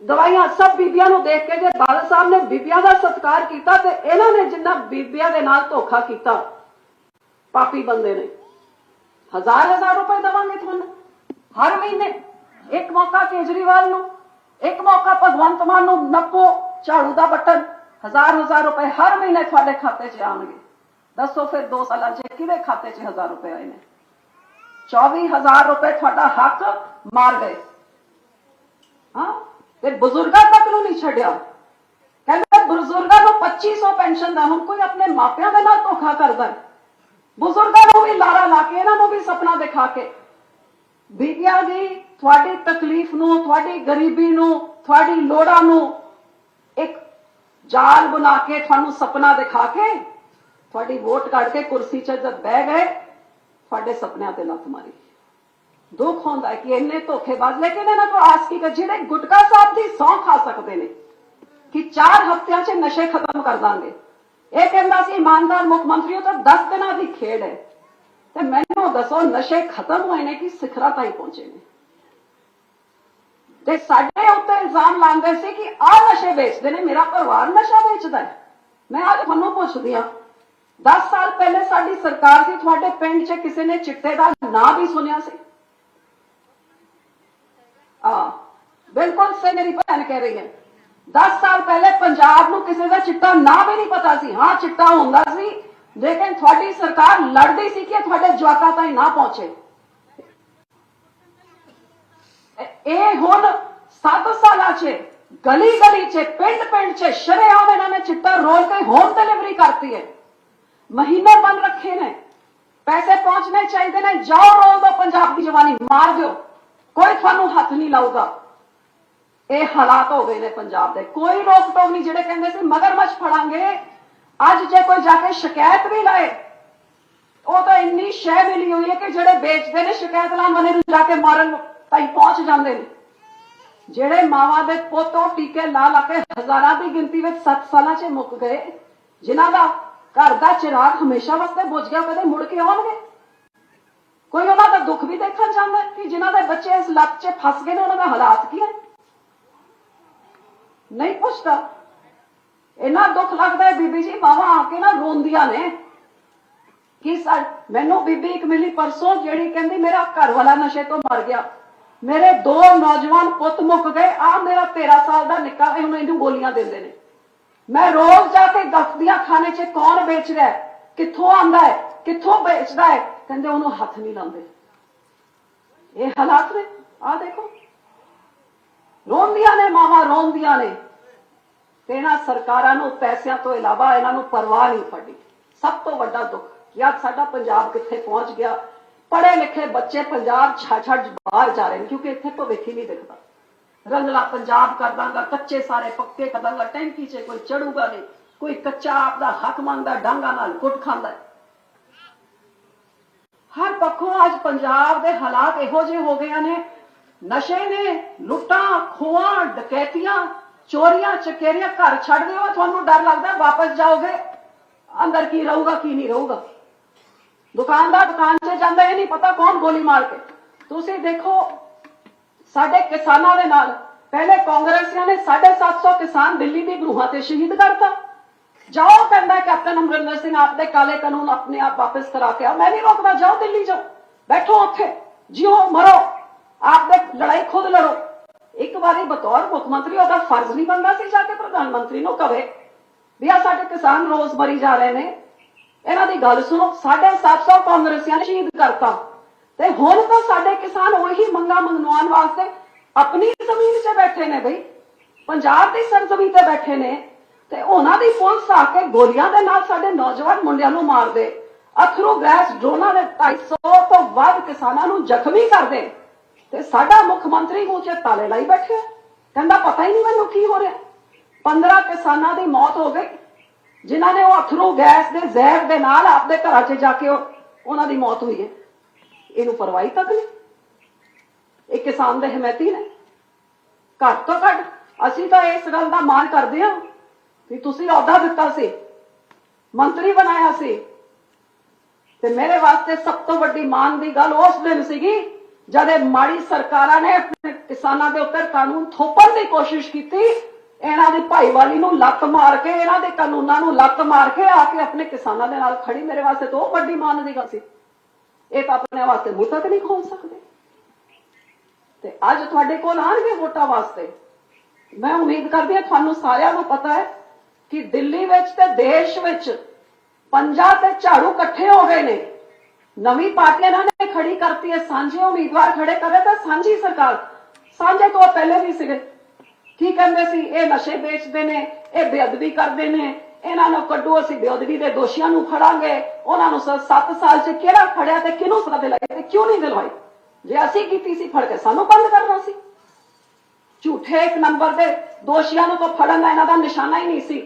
ਦਵਾਈਆਂ ਸਭ ਬੀਬੀਆਂ ਨੂੰ ਦੇਖ ਕੇ ਜੇ ਬਾਦਲ ਸਾਹਿਬ ਨੇ ਬੀਬੀਆਂ ਦਾ ਸਤਿਕਾਰ ਕੀਤਾ ਤੇ ਇਹਨਾਂ ਨੇ ਜਿੰਨਾ ਬੀਬੀਆਂ ਦੇ ਨਾਲ ਧੋਖਾ ਕੀਤਾ, ਪਾਪੀ ਬੰਦੇ ਨੇ। ਹਜ਼ਾਰ ਹਜ਼ਾਰ ਰੁਪਏ ਦਵਾਂਗੇ ਤੁਹਾਨੂੰ, ਹਰ ਮਹੀਨੇ। ਇੱਕ ਮੌਕਾ ਕੇਜਰੀਵਾਲ ਨੂੰ, ਇੱਕ ਮੌਕਾ ਭਗਵੰਤ ਮਾਨ ਨੂੰ, ਨੱਪੋ ਝਾੜੂ ਦਾ ਬਟਨ। ਹਜ਼ਾਰ ਹਜ਼ਾਰ ਰੁਪਏ ਹਰ ਮਹੀਨੇ ਤੁਹਾਡੇ ਖਾਤੇ 'ਚ ਆਉਣਗੇ। ਦੱਸੋ ਫਿਰ 2 ਸਾਲਾਂ 'ਚ ਕਿਹਦੇ ਖਾਤੇ 'ਚ ਹਜ਼ਾਰ ਰੁਪਏ ਆਏ ਨੇ? 24000 ਰੁਪਏ ਤੁਹਾਡਾ ਹੱਕ ਮਾਰ ਗਏ। ਹਾਂ? ਤੇ ਬਜ਼ੁਰਗਾਂ ਤੱਕ ਨੂੰ ਨਹੀਂ ਛੱਡਿਆ। ਕਹਿੰਦੇ ਬਜ਼ੁਰਗਾਂ ਨੂੰ 2500 ਪੈਨਸ਼ਨ ਦਾ ਹੁਣ ਕੋਈ ਆਪਣੇ ਮਾਪਿਆਂ ਦੇ ਨਾਲ ਧੋਖਾ ਕਰਦਾ ਬਜ਼ੁਰਗਾਂ ਨੂੰ ਵੀ ਲਾਰਾ ਲਾ ਕੇ, ਇਹਨਾਂ ਨੂੰ ਵੀ ਸੁਪਨਾ ਦਿਖਾ ਕੇ। ਬੀਬੀਆਂ ਦੀ ਤੁਹਾਡੀ ਤਕਲੀਫ ਨੂੰ, ਤੁਹਾਡੀ ਗਰੀਬੀ ਨੂੰ, ਤੁਹਾਡੀ ਲੋੜਾਂ ਨੂੰ ਇੱਕ ਜਾਲ ਬਣਾ ਕੇ ਤੁਹਾਨੂੰ ਸੁਪਨਾ ਦਿਖਾ ਕੇ ਤੁਹਾਡੀ ਵੋਟ ਕੱਢ ਕੇ ਕੁਰਸੀ 'ਚ ਜਦ ਬਹਿ ਗਏ, ਤੁਹਾਡੇ ਸੁਪਨਿਆਂ ਤੇ ਲੱਤ ਮਾਰੀ। ਦੁੱਖ ਹੁੰਦਾ ਹੈ ਕਿ ਇੰਨੇ ਧੋਖੇਬਾਜ਼, ਲੇਕਿਨ ਇਹਨਾਂ ਤੋਂ ਆਸ ਕੀ ਕਰ ਜਿਹੜੇ ਗੁਟਕਾ ਸਾਹਿਬ ਦੀ ਸੌਂ ਖਾ ਸਕਦੇ ਨੇ, ਕਿ 4 ਹਫ਼ਤਿਆਂ 'ਚ ਨਸ਼ੇ ਖਤਮ ਕਰ ਦਾਂਗੇ। ਇਹ ਕਹਿੰਦਾ ਸੀ, ਇਮਾਨਦਾਰ ਮੁੱਖ ਮੰਤਰੀ, ਉਹ ਤਾਂ 10 ਦਿਨਾਂ ਦੀ ਖੇਡ ਹੈ। ਤੇ ਮੈਨੂੰ ਦੱਸੋ, ਨਸ਼ੇ ਖਤਮ ਹੋਏ ਨੇ ਕਿ ਸਿਖਰਾਂ ਤਾਈਂ ਪਹੁੰਚੇ ਨੇ? ਤੇ ਸਾਡੇ ਉੱਤੇ ਇਲਜ਼ਾਮ ਲਾਉਂਦੇ ਸੀ ਕਿ ਆ ਨਸ਼ੇ ਵੇਚਦੇ ਨੇ, ਮੇਰਾ ਪਰਿਵਾਰ ਨਸ਼ਾ ਵੇਚਦਾ ਹੈ। ਮੈਂ ਅੱਜ ਤੁਹਾਨੂੰ ਪੁੱਛਦੀ ਆ 10 ਸਾਲ ਪਹਿਲੇ ਸਾਡੀ ਸਰਕਾਰ ਸੀ ਤੁਹਾਡੇ ਪਿੰਡ 'ਚ ਕਿਸੇ ਨੇ ਚਿੱਟੇ ਦਾ ਨਾਂ ਵੀ ਸੁਣਿਆ ਸੀ ਆ ਬਿਲਕੁਲ ਸਹੀ ਮੇਰੀ ਭੈਣ ਕਹਿ ਰਹੀ ਹੈ 10 ਸਾਲ ਪਹਿਲੇ ਪੰਜਾਬ ਨੂੰ ਕਿਸੇ ਦਾ ਚਿੱਟਾ ਨਾਂ ਵੀ ਨਹੀਂ ਪਤਾ ਸੀ ਹਾਂ ਚਿੱਟਾ ਹੁੰਦਾ ਸੀ ਲੇਕਿਨ ਤੁਹਾਡੀ ਸਰਕਾਰ ਲੜਦੀ ਸੀ ਕਿ ਇਹ ਤੁਹਾਡੇ ਜਵਾਕਾਂ ਤਾਈਂ ਨਾ ਪਹੁੰਚੇ ਇਹ- ਇਹ ਹੁਣ 7 ਸਾਲਾਂ 'ਚ ਗਲੀ ਗਲੀ 'ਚ ਪਿੰਡ ਪਿੰਡ 'ਚ ਸ਼ਰੇਆਮ ਇਹਨਾਂ ਨੇ ਚਿੱਟਾ ਰੋਲ ਕੇ ਹੋਮ ਡਿਲੀਵਰੀ ਕਰਤੀ ਹੈ ਮਹੀਨੇ ਬੰਦ ਰੱਖੇ ਨੇ। ਪੈਸੇ ਪਹੁੰਚਣੇ ਚਾਹੀਦੇ ਨੇ। ਜਾਓ ਰੋਲ ਦੋ ਪੰਜਾਬ ਦੀ ਜਵਾਨੀ, ਮਾਰ ਦਿਓ। ਕੋਈ ਤੁਹਾਨੂੰ ਹੱਥ ਨਹੀਂ ਲਾਊਗਾ। ਇਹ ਹਾਲਾਤ ਹੋ ਗਏ ਨੇ ਪੰਜਾਬ ਦੇ। ਕੋਈ ਰੋਕ ਟੋਕ ਨਹੀਂ, ਜਿਹੜੇ ਕਹਿੰਦੇ ਸੀ, ਮਗਰਮੱਛ ਫੜਾਂਗੇ। ਅੱਜ ਜੇ ਕੋਈ ਜਾ ਕੇ ਸ਼ਿਕਾਇਤ ਵੀ ਲਾਏ, ਉਹ ਤਾਂ ਇੰਨੀ ਸ਼ੈ ਮਿਲੀ ਹੋਈ ਹੈ ਕਿ ਜਿਹੜੇ ਵੇਚਦੇ ਨੇ ਸ਼ਿਕਾਇਤ ਲਾਉਣ ਵਾਲੇ ਨੂੰ ਜਾ ਕੇ ਮਾਰਨ ਤਾਈ ਪਹੁੰਚ ਜਾਂਦੇ ਨੇ। ਜਿਹੜੇ ਮਾਵਾਂ ਦੇ ਪੁੱਤੋਂ ਟੀਕੇ ਲਾ ਲਾ ਕੇ ਹਜ਼ਾਰਾਂ ਦੀ ਗਿਣਤੀ ਵਿੱਚ 7 ਸਾਲਾਂ 'ਚ ਮੁੱਕ ਗਏ, ਜਿਨ੍ਹਾਂ ਦਾ ਘਰ ਦਾ ਚਿਰਾਗ ਹਮੇਸ਼ਾ ਵਾਸਤੇ ਬੁਝ ਗਿਆ, ਕਦੇ ਮੁੜ ਕੇ ਆਉਣਗੇ? ਕੋਈ ਉਹਨਾਂ ਦਾ ਦੁੱਖ ਵੀ ਦੇਖਣ ਜਾਂਦਾ ਕਿ ਜਿਨ੍ਹਾਂ ਦੇ ਬੱਚੇ ਇਸ ਲੱਤ 'ਚ ਫਸ ਗਏ ਨੇ, ਉਹਨਾਂ ਦਾ ਹਾਲਾਤ ਕੀ ਹੈ? ਨਹੀਂ ਪੁੱਛਦਾ। ਇੰਨਾ ਦੁੱਖ ਲੱਗਦਾ ਹੈ ਬੀਬੀ ਜੀ ਮਾਵਾਂ ਆ ਕੇ ਨਾ ਰੋਂਦੀਆਂ ਨੇ ਕਿ ਸਾ- ਮੈਨੂੰ ਬੀਬੀ ਇੱਕ ਮਿਲੀ ਪਰਸੋਂ ਜਿਹੜੀ ਕਹਿੰਦੀ ਮੇਰਾ ਘਰ ਵਾਲਾ ਨਸ਼ੇ ਤੋਂ ਮਰ ਗਿਆ। ਮੇਰੇ ਦੋ ਨੌਜਵਾਨ ਪੁੱਤ ਮੁੱਕ ਗਏ ਆ ਮੇਰਾ 13 ਸਾਲ ਦਾ ਨਿੱਕਾ ਇਹ ਹੁਣ ਇਹਨੂੰ ਗੋਲੀਆਂ ਦਿੰਦੇ ਨੇ। ਮੈਂ ਰੋਜ਼ ਜਾ ਕੇ ਦਫਤੀਆਂ ਖਾਣੇ 'ਚ ਕੌਣ ਵੇਚ ਰਿਹਾ ਹੈ? ਕਿੱਥੋਂ ਆਂਦਾ ਹੈ? ਕਿੱਥੋਂ ਵੇਚਦਾ ਹੈ? ਕਹਿੰਦੇ ਉਹਨੂੰ ਹੱਥ ਨਹੀਂ ਲਾਉਂਦੇ। ਇਹ ਹਾਲਾਤ ਨੇ। ਆ ਦੇਖੋ। ਰੋਂਦੀਆਂ ਨੇ, ਮਾਵਾਂ ਰੋਂਦੀਆਂ ਨੇ। ਤੇ ਇਹਨਾਂ ਸਰਕਾਰਾਂ ਨੂੰ, ਪੈਸਿਆਂ ਤੋਂ ਇਲਾਵਾ ਇਹਨਾਂ ਨੂੰ ਪਰਵਾਹ ਨਹੀਂ ਪੜੀ ਸਭ ਤੋਂ ਵੱਡਾ ਦੁੱਖ ਕਿ ਅੱਜ ਸਾਡਾ ਪੰਜਾਬ ਕਿੱਥੇ ਪਹੁੰਚ ਗਿਆ? ਪੜ੍ਹੇ ਲਿਖੇ ਬੱਚੇ ਪੰਜਾਬ ਛੱਡ ਛੱਡ ਬਾਹਰ ਜਾ ਰਹੇ ਨੇ, ਕਿਉਂਕਿ ਇੱਥੇ ਭਵਿੱਖ ਹੀ ਨਹੀਂ ਦਿਖਦਾ। ਰੰਗਲਾ ਪੰਜਾਬ ਕਰ ਦਾਂਗਾ, ਕੱਚੇ ਸਾਰੇ ਪੱਕੇ ਕਰ ਦਾਂਗਾ, ਟੈਂਕੀ 'ਚ ਕੋਈ ਚੜੂਗਾ ਨਹੀਂ, ਕੋਈ ਕੱਚਾ ਆਪਦਾ ਹੱਕ ਮੰਗਦਾ, ਡਾਂਗਾ ਨਾਲ ਕੁੱਟ ਖਾਂਦਾ ਹਰ ਪੱਖੋਂ ਅੱਜ ਪੰਜਾਬ ਦੇ ਹਾਲਾਤ ਇਹੋ ਜਿਹੇ ਹੋ ਗਏ ਨੇ, ਨਸ਼ੇ ਨੇ ਲੁੱਟਾਂ, ਖੋਹਾਂ, ਡਕੈਤੀਆਂ, ਚੋਰੀਆਂ, ਚਕੇਰੀਆਂ ਘਰ ਛੱਡ ਦਿਓ, ਤੁਹਾਨੂੰ ਡਰ ਲੱਗਦਾ, ਵਾਪਸ ਜਾਓਗੇ, ਅੰਦਰ ਕੀ ਰਹੂਗਾ, ਕੀ ਨਹੀਂ ਰਹੂਗਾ। ਦੁਕਾਨਦਾਰ ਦੁਕਾਨ 'ਚ ਜਾਂਦਾ, ਇਹ ਨਹੀਂ ਪਤਾ ਕੌਣ ਗੋਲੀ ਮਾਰ ਕੇ। ਤੁਸੀਂ ਦੇਖੋ ਸਾਡੇ ਕਿਸਾਨਾਂ ਦੇ ਨਾਲ। ਪਹਿਲੇ ਕਾਂਗਰਸੀਆਂ ਨੇ 750 ਕਿਸਾਨ ਦਿੱਲੀ ਦੀ ਗਰੂਹਾਂ ਤੇ ਸ਼ਹੀਦ ਕਰਤਾ। ਜਾਓ ਕਹਿੰਦਾ ਕੈਪਟਨ ਅਮਰਿੰਦਰ ਸਿੰਘ ਆਪਦੇ ਕਾਲੇ ਕਾਨੂੰਨ ਆਪਣੇ ਆਪ ਵਾਪਸ ਕਰਾ ਕੇ ਆ ਮੈਂ ਨਹੀਂ ਰੋਕਦਾ, ਜਾਓ ਦਿੱਲੀ ਜਾਓ। ਬੈਠੋ ਉੱਥੇ। ਜਿਓ ਮਰੋ। ਆਪ ਦੇ ਲੜਾਈ ਖੁਦ ਲੜੋ। ਇੱਕ ਵਾਰੀ ਬਤੌਰ ਮੁੱਖ ਮੰਤਰੀ, ਉਹਦਾ ਫਰਜ਼ ਨਹੀਂ ਬਣਦਾ ਸੀ ਜਾ ਕੇ ਪ੍ਰਧਾਨ ਮੰਤਰੀ ਨੂੰ ਕਵੇ ਵੀ ਆ ਸਾਡੇ ਕਿਸਾਨ ਰੋਜ਼ ਮਰੀ ਜਾ ਰਹੇ ਨੇ। ਇਹਨਾਂ ਦੀ ਗੱਲ ਸੁਣੋ। 750 ਕਾਂਗਰਸੀਆਂ ਨੇ ਸ਼ਹੀਦ ਕਰਤਾ। ਤੇ ਹੁਣ ਤਾਂ ਸਾਡੇ ਕਿਸਾਨ ਉਹੀ ਮੰਗਾ ਮੰਗਵਾਉਣ ਵਾਸਤੇ ਆਪਣੀ ਜ਼ਮੀਨ 'ਚ ਬੈਠੇ ਨੇ ਬਈ। ਪੰਜਾਬ ਦੀ ਸਰਜ਼ਮੀਨ ਤੇ ਬੈਠੇ ਨੇ ਤੇ ਉਹਨਾਂ ਦੀ ਪੁਲਿਸ ਆ ਕੇ ਗੋਲੀਆਂ ਦੇ ਨਾਲ ਸਾਡੇ ਨੌਜਵਾਨ ਮੁੰਡਿਆਂ ਨੂੰ ਮਾਰਦੇ। ਅਥਰੂ ਗੈਸ ਡਰੋਨਾਂ ਦੇ 250 ਤੋਂ ਵੱਧ ਕਿਸਾਨਾਂ ਨੂੰ ਜ਼ਖਮੀ ਕਰਦੇ। ਤੇ ਸਾਡਾ ਮੁੱਖ ਮੰਤਰੀ ਮੂੰਹ ਤਾਲੇ ਲਾਈ ਬੈਠੇ। ਕਹਿੰਦਾ, ਪਤਾ ਹੀ ਨਹੀਂ ਮੈਨੂੰ ਕੀ ਹੋ ਰਿਹਾ। 15 ਕਿਸਾਨਾਂ ਦੀ ਮੌਤ ਹੋ ਗਈ। ਜਿਨ੍ਹਾਂ ਨੇ ਉਹ ਅਥਰੂ ਗੈਸ ਦੇ ਜ਼ਹਿਰ ਦੇ ਨਾਲ ਆਪਦੇ ਘਰਾਂ 'ਚ ਜਾ ਕੇ ਉਹਨਾਂ ਦੀ ਮੌਤ ਹੋਈ ਹੈ। ਇਹਨੂੰ ਪਰਵਾਹੀ ਤੱਕ ਨਹੀਂ। ਇਹ ਕਿਸਾਨ ਦੇ ਹਮਾਇਤੀ ਨੇ। ਘੱਟ ਤੋਂ ਘੱਟ ਅਸੀਂ ਤਾਂ ਇਸ ਗੱਲ ਦਾ ਮਾਣ ਕਰਦੇ ਹਾਂ ਕਿ ਤੁਸੀਂ ਅਹੁਦਾ ਦਿੱਤਾ ਸੀ। ਮੰਤਰੀ ਬਣਾਇਆ ਸੀ। ਤੇ ਮੇਰੇ ਵਾਸਤੇ ਸਭ ਤੋਂ ਵੱਡੀ ਮਾਣ ਦੀ ਗੱਲ ਉਸ ਦਿਨ ਸੀਗੀ, ਜਦ ਇਹ ਮਾੜੀ ਸਰਕਾਰਾਂ ਨੇ ਆਪਣੇ ਕਿਸਾਨਾਂ ਦੇ ਉੱਤੇ ਕਾਨੂੰਨ ਥੋਪਣ ਦੀ ਕੋਸ਼ਿਸ਼ ਕੀਤੀ। ਇਹਨਾਂ ਦੀ ਭਾਈਵਾਲੀ ਨੂੰ ਲੱਤ ਮਾਰ ਕੇ, ਇਹਨਾਂ ਦੇ ਕਾਨੂੰਨਾਂ ਨੂੰ ਲੱਤ ਮਾਰ ਕੇ ਆ ਕੇ ਆਪਣੇ ਕਿਸਾਨਾਂ ਦੇ ਨਾਲ ਖੜੀ। ਮੇਰੇ ਵਾਸਤੇ ਤਾਂ ਉਹ ਵੱਡੀ ਮਾਣ ਦੀ ਗੱਲ ਸੀ। ਇਹ ਤਾਂ ਆਪਣੇ ਵਾਸਤੇ ਮੂੰਹ ਤੱਕ ਨਹੀਂ ਖੋਲ ਸਕਦੇ। ਤੇ ਅੱਜ ਤੁਹਾਡੇ ਕੋਲ ਆਣਗੇ ਵੋਟਾਂ ਵਾਸਤੇ। ਮੈਂ ਉਮੀਦ ਕਰਦੀ ਹਾਂ ਤੁਹਾਨੂੰ ਸਾਰਿਆਂ ਨੂੰ ਪਤਾ ਹੈ ਕਿ ਦਿੱਲੀ ਵਿੱਚ ਤੇ ਦੇਸ਼ ਵਿੱਚ ਪੰਜਾ ਤੇ ਝਾੜੂ ਇਕੱਠੇ ਹੋ ਗਏ ਨੇ। ਨਵੀਂ ਪਾਰਟੀ ਇਹਨਾਂ ਨੇ ਖੜੀ ਕਰਤੀ ਹੈ, ਸਾਂਝੇ ਉਮੀਦਵਾਰ ਖੜੇ ਕਰੇ ਤਾਂ ਸਾਂਝੀ ਸਰਕਾਰ। ਸਾਂਝੇ ਤੋਂ ਪਹਿਲੇ ਵੀ ਸੀਗੇ। ਕੀ ਕਹਿੰਦੇ ਸੀ? ਇਹ ਨਸ਼ੇ ਵੇਚਦੇ ਨੇ, ਇਹ ਬੇਅਦਬੀ ਕਰਦੇ ਨੇ। ਇਹਨਾਂ ਨੂੰ ਕੱਢੋ, ਅਸੀਂ ਬੇਅਦਬੀ ਦੇ ਦੋਸ਼ੀਆਂ ਨੂੰ ਫੜਾਂਗੇ। ਉਹਨਾਂ ਨੂੰ 7 ਸਾਲ 'ਚ ਕਿਹੜਾ ਫੜਿਆ ਤੇ ਕਿਹਨੂੰ ਸਜ਼ਾ ਦਿਲਾਈ ਤੇ ਕਿਉਂ ਨਹੀਂ ਦਿਲਵਾਈ ਜੇ ਅਸੀਂ ਕੀਤੀ ਸੀ, ਫੜ ਕੇ ਸਾਨੂੰ ਬੰਦ ਕਰਨਾ ਸੀ। ਝੂਠੇ ਇੱਕ ਨੰਬਰ ਦੇ ਦੋਸ਼ੀਆਂ ਨੂੰ ਤਾਂ ਫੜਨ ਦਾ ਇਹਨਾਂ ਦਾ ਨਿਸ਼ਾਨਾ ਹੀ ਨਹੀਂ ਸੀ।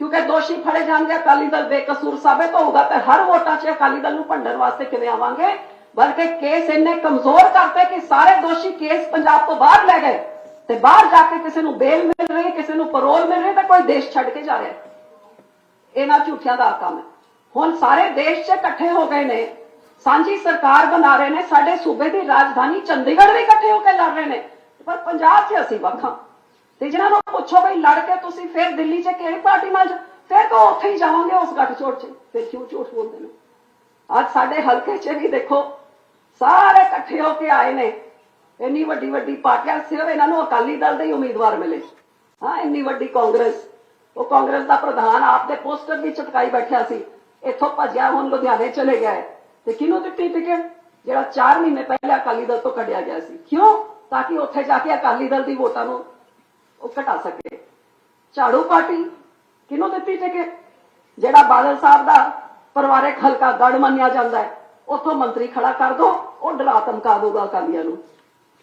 ਕਿਉਂਕਿ ਦੋਸ਼ੀ ਫੜੇ ਜਾਣਗੇ, ਅਕਾਲੀ ਦਲ ਬੇਕਸੂਰ ਸਾਬਤ ਹੋਊਗਾ ਤੇ ਹਰ ਵੋਟਾਂ 'ਚ ਅਕਾਲੀ ਦਲ ਨੂੰ ਭੰਡਣ ਵਾਸਤੇ ਕਿਵੇਂ ਆਵਾਂਗੇ? ਬਲਕਿ ਕੇਸ ਇੰਨੇ ਕਮਜ਼ੋਰ ਕਰਤੇ ਕਿ ਸਾਰੇ ਦੋਸ਼ੀ ਕੇਸ ਪੰਜਾਬ ਤੋਂ ਬਾਹਰ ਲੈ ਗਏ ਤੇ ਬਾਹਰ ਜਾ ਕੇ ਕਿਸੇ ਨੂੰ ਬੇਲ ਮਿਲ ਰਹੀ, ਕਿਸੇ ਨੂੰ ਪਰੋਲ ਮਿਲ ਰਹੀ ਹੈ ਤਾਂ ਕੋਈ ਦੇਸ਼ ਛੱਡ ਕੇ ਜਾ ਰਿਹਾ। ਇਹਨਾਂ ਝੂਠਿਆਂ ਦਾ ਕੰਮ ਹੈ। ਹੁਣ ਸਾਰੇ ਦੇਸ਼ 'ਚ ਇਕੱਠੇ ਹੋ ਗਏ ਨੇ। ਸਾਂਝੀ ਸਰਕਾਰ ਬਣਾ ਰਹੇ ਨੇ। ਸਾਡੇ ਸੂਬੇ ਦੀ ਰਾਜਧਾਨੀ ਚੰਡੀਗੜ੍ਹ ਵੀ ਇਕੱਠੇ ਹੋ ਕੇ ਲੜ ਰਹੇ ਨੇ। ਪਰ ਪੰਜਾਬ 'ਚ ਅਸੀਂ ਵੱਖਾਂ। ਤੇ ਜਿਹਨਾਂ ਨੂੰ ਪੁੱਛੋ ਬਈ ਲੜ ਕੇ ਤੁਸੀਂ ਫਿਰ ਦਿੱਲੀ 'ਚ ਕਿਹੜੀ ਪਾਰਟੀ ਨਾਲ ਜਾ- ਫਿਰ ਤਾਂ ਉੱਥੇ ਹੀ ਜਾਵਾਂਗੇ ਉਸ ਗੱਠਜੋੜ 'ਚ। ਫਿਰ ਕਿਉਂ ਝੂਠ ਬੋਲਦੇ ਨੇ? ਅੱਜ ਸਾਡੇ ਹਲਕੇ 'ਚ ਵੀ ਦੇਖੋ, ਸਾਰੇ ਇਕੱਠੇ ਹੋ ਕੇ ਆਏ ਨੇ। ਇੰਨੀ ਵੱਡੀ ਵੱਡੀ ਪਾਰਟੀਆਂ ਸਿਰਫ ਇਹਨਾਂ ਨੂੰ ਅਕਾਲੀ ਦਲ ਦੇ ਹੀ ਉਮੀਦਵਾਰ ਮਿਲੇ। ਹਾਂ, ਇੰਨੀ ਵੱਡੀ ਕਾਂਗਰਸ। ਉਹ ਕਾਂਗਰਸ ਦਾ ਪ੍ਰਧਾਨ ਆਪ ਦੇ ਪੋਸਟਰ ਵੀ ਚਟਕਾਈ ਬੈਠਿਆ ਸੀ। ਇੱਥੋਂ ਭੱਜਿਆ, ਹੁਣ ਲੁਧਿਆਣੇ ਚਲੇ ਗਿਆ ਤੇ ਕਿਹਨੂੰ ਦਿੱਤੀ ਟਿਕਟ ਜਿਹੜਾ 4 ਮਹੀਨੇ ਪਹਿਲਾਂ ਅਕਾਲੀ ਦਲ ਤੋਂ ਕੱਢਿਆ ਗਿਆ ਸੀ। ਕਿਉਂ? ਤਾਂ ਕਿ ਉੱਥੇ ਜਾ ਕੇ ਅਕਾਲੀ ਦਲ ਦੀ ਵੋਟਾਂ ਨੂੰ ਉਹ ਘਟਾ ਸਕੇ। ਝਾੜੂ ਪਾਰਟੀ, ਕਿਹਨੂੰ ਦਿੱਤੀ ਟਿਕਟ ਜਿਹੜਾ ਬਾਦਲ ਸਾਹਿਬ ਦਾ ਪਰਿਵਾਰਕ ਹਲਕਾ ਗੜ ਮੰਨਿਆ ਜਾਂਦਾ ਹੈ, ਉੱਥੋਂ ਮੰਤਰੀ ਖੜਾ ਕਰ ਦੋ, ਉਹ ਡਰਾ ਧਮਕਾ ਦਊਗਾ ਅਕਾਲੀਆਂ ਨੂੰ।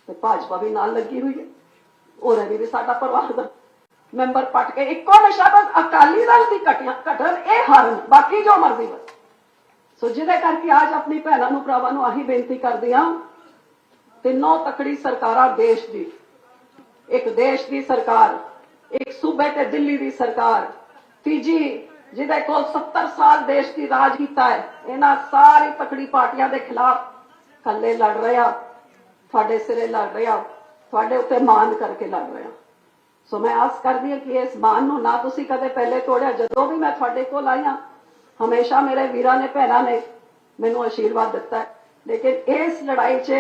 ਤੇ ਭਾਜਪਾ ਵੀ ਨਾਲ ਲੱਗੀ ਹੋਈ ਹੈ। ਉਹ ਰਵੀ ਵੀ ਸਾਡਾ ਪਰਿਵਾਰ ਦਾ ਮੈਂਬਰ ਪਟ ਕੇ ਇੱਕੋ ਨਸ਼ਾ ਬਸ ਅਕਾਲੀ ਦਲ ਦੀ ਘਟੀਆਂ ਘਟਣ ਇਹ ਹਾਰਨ ਬਾਕੀ ਜੋ ਮਰਜ਼ੀ ਬਸ ਸੋ ਜਿਹਦੇ ਕਰਕੇ ਅੱਜ ਆਪਣੀ ਭੈਣਾਂ ਨੂੰ, ਭਰਾਵਾਂ ਨੂੰ ਆਹੀ ਬੇਨਤੀ ਕਰਦੀ ਹਾਂ ਤਿੰਨੋਂ ਤਕੜੀ ਸਰਕਾਰਾਂ ਦੇਸ਼ ਦੀ। ਇੱਕ ਦੇਸ਼ ਦੀ ਸਰਕਾਰ, ਇੱਕ ਸੂਬੇ ਤੇ ਦਿੱਲੀ ਦੀ ਸਰਕਾਰ, ਤੀਜੀ ਜਿਹਦੇ ਕੋਲ 70 ਸਾਲ ਦੇਸ਼ ਦੀ ਰਾਜ ਕੀਤਾ ਹੈ, ਇਹਨਾਂ ਸਾਰੀ ਤਕੜੀ ਪਾਰਟੀਆਂ ਦੇ ਖਿਲਾਫ ਕੱਲੇ ਲੜ ਰਿਹਾ, ਤੁਹਾਡੇ ਸਿਰੇ ਲੜ ਰਿਹਾ, ਤੁਹਾਡੇ ਉੱਤੇ ਮਾਨ ਕਰਕੇ ਲੜ ਰਿਹਾ। ਸੋ ਮੈਂ ਆਸ ਕਰਦੀ ਹਾਂ ਕਿ ਇਸ ਮਾਨ ਨੂੰ ਨਾ ਤੁਸੀਂ ਕਦੇ ਪਹਿਲੇ ਤੋੜਿਆ। ਜਦੋਂ ਵੀ ਮੈਂ ਤੁਹਾਡੇ ਕੋਲ ਆਈ ਹਾਂ, ਹਮੇਸ਼ਾ ਮੇਰੇ ਵੀਰਾਂ ਨੇ, ਭੈਣਾਂ ਨੇ ਮੈਨੂੰ ਆਸ਼ੀਰਵਾਦ ਦਿੱਤਾ ਲੇਕਿਨ ਇਸ ਲੜਾਈ 'ਚ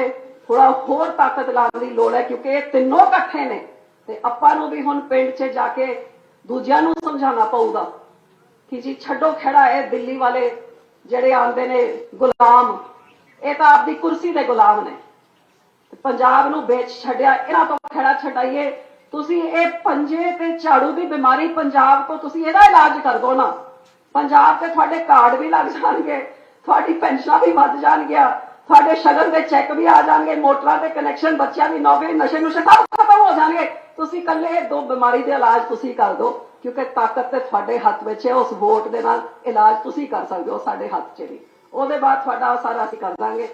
ਥੋੜਾ ਹੋਰ ਤਾਕਤ ਲਾਉਣ ਦੀ ਲੋੜ ਹੈ, ਕਿਉਂਕਿ ਇਹ ਤਿੰਨੋਂ ਇਕੱਠੇ ਨੇ ਤੇ ਆਪਾਂ ਨੂੰ ਵੀ ਹੁਣ ਪਿੰਡ 'ਚ ਜਾ ਕੇ ਦੂਜਿਆਂ ਨੂੰ ਸਮਝਾਉਣਾ ਪਊਗਾ ਕਿ ਜੀ ਛੱਡੋ ਖੜਾ, ਇਹ ਦਿੱਲੀ ਵਾਲੇ ਜਿਹੜੇ ਆਂਦੇ ਨੇ ਗੁਲਾਮ, ਇਹ ਤਾਂ ਆਪਦੀ ਕੁਰਸੀ ਦੇ ਗੁਲਾਮ ਨੇ। ਪੰਜਾਬ ਨੂੰ ਵੇਚ ਛੱਡਿਆ, ਇਹਨਾਂ ਤੋਂ ਖੜਾ ਛਡਾਈਏ ਤੁਸੀਂ ਇਹ ਪੰਜੇ ਤੇ ਝਾੜੂ ਦੀ ਬਿਮਾਰੀ ਪੰਜਾਬ ਕੋ ਤੁਸੀਂ ਇਹਦਾ ਇਲਾਜ ਕਰ ਦੋ ਨਾ। ਪੰਜਾਬ ਤੇ ਤੁਹਾਡੇ ਕਾਰਡ ਵੀ ਲੱਗ ਜਾਣਗੇ, ਤੁਹਾਡੀ ਪੈਨਸ਼ਨਾਂ ਵੀ ਵੱਧ ਜਾਣਗੀਆਂ, ਤੁਹਾਡੇ ਸ਼ਗਨ ਦੇ ਚੈੱਕ ਵੀ ਆ ਜਾਣਗੇ, ਮੋਟਰਾਂ ਦੇ ਕਨੈਕਸ਼ਨ ਬੱਚਿਆਂ ਦੀ ਨੌਕਰੀ ਨਸ਼ੇ ਨੁਸ਼ੇ ਸਭ ਖਤਮ ਹੋ ਜਾਣਗੇ। ਤੁਸੀਂ ਇਕੱਲੇ ਇਹ ਦੋ ਬਿਮਾਰੀ ਦੇ ਇਲਾਜ ਤੁਸੀਂ ਕਰ ਦਿਓ ਕਿਉਂਕਿ ਤਾਕਤ ਤੇ ਤੁਹਾਡੇ ਹੱਥ ਵਿੱਚ ਹੈ, ਉਸ ਵੋਟ ਦੇ ਨਾਲ ਇਲਾਜ ਤੁਸੀਂ ਕਰ ਸਕਦੇ ਹੋ ਸਾਡੇ ਹੱਥ 'ਚ ਨਹੀਂ ਉਹਦੇ ਬਾਅਦ ਤੁਹਾਡਾ ਉਹ ਸਾਰਾ ਅਸੀਂ ਕਰ ਦਾਂਗੇ।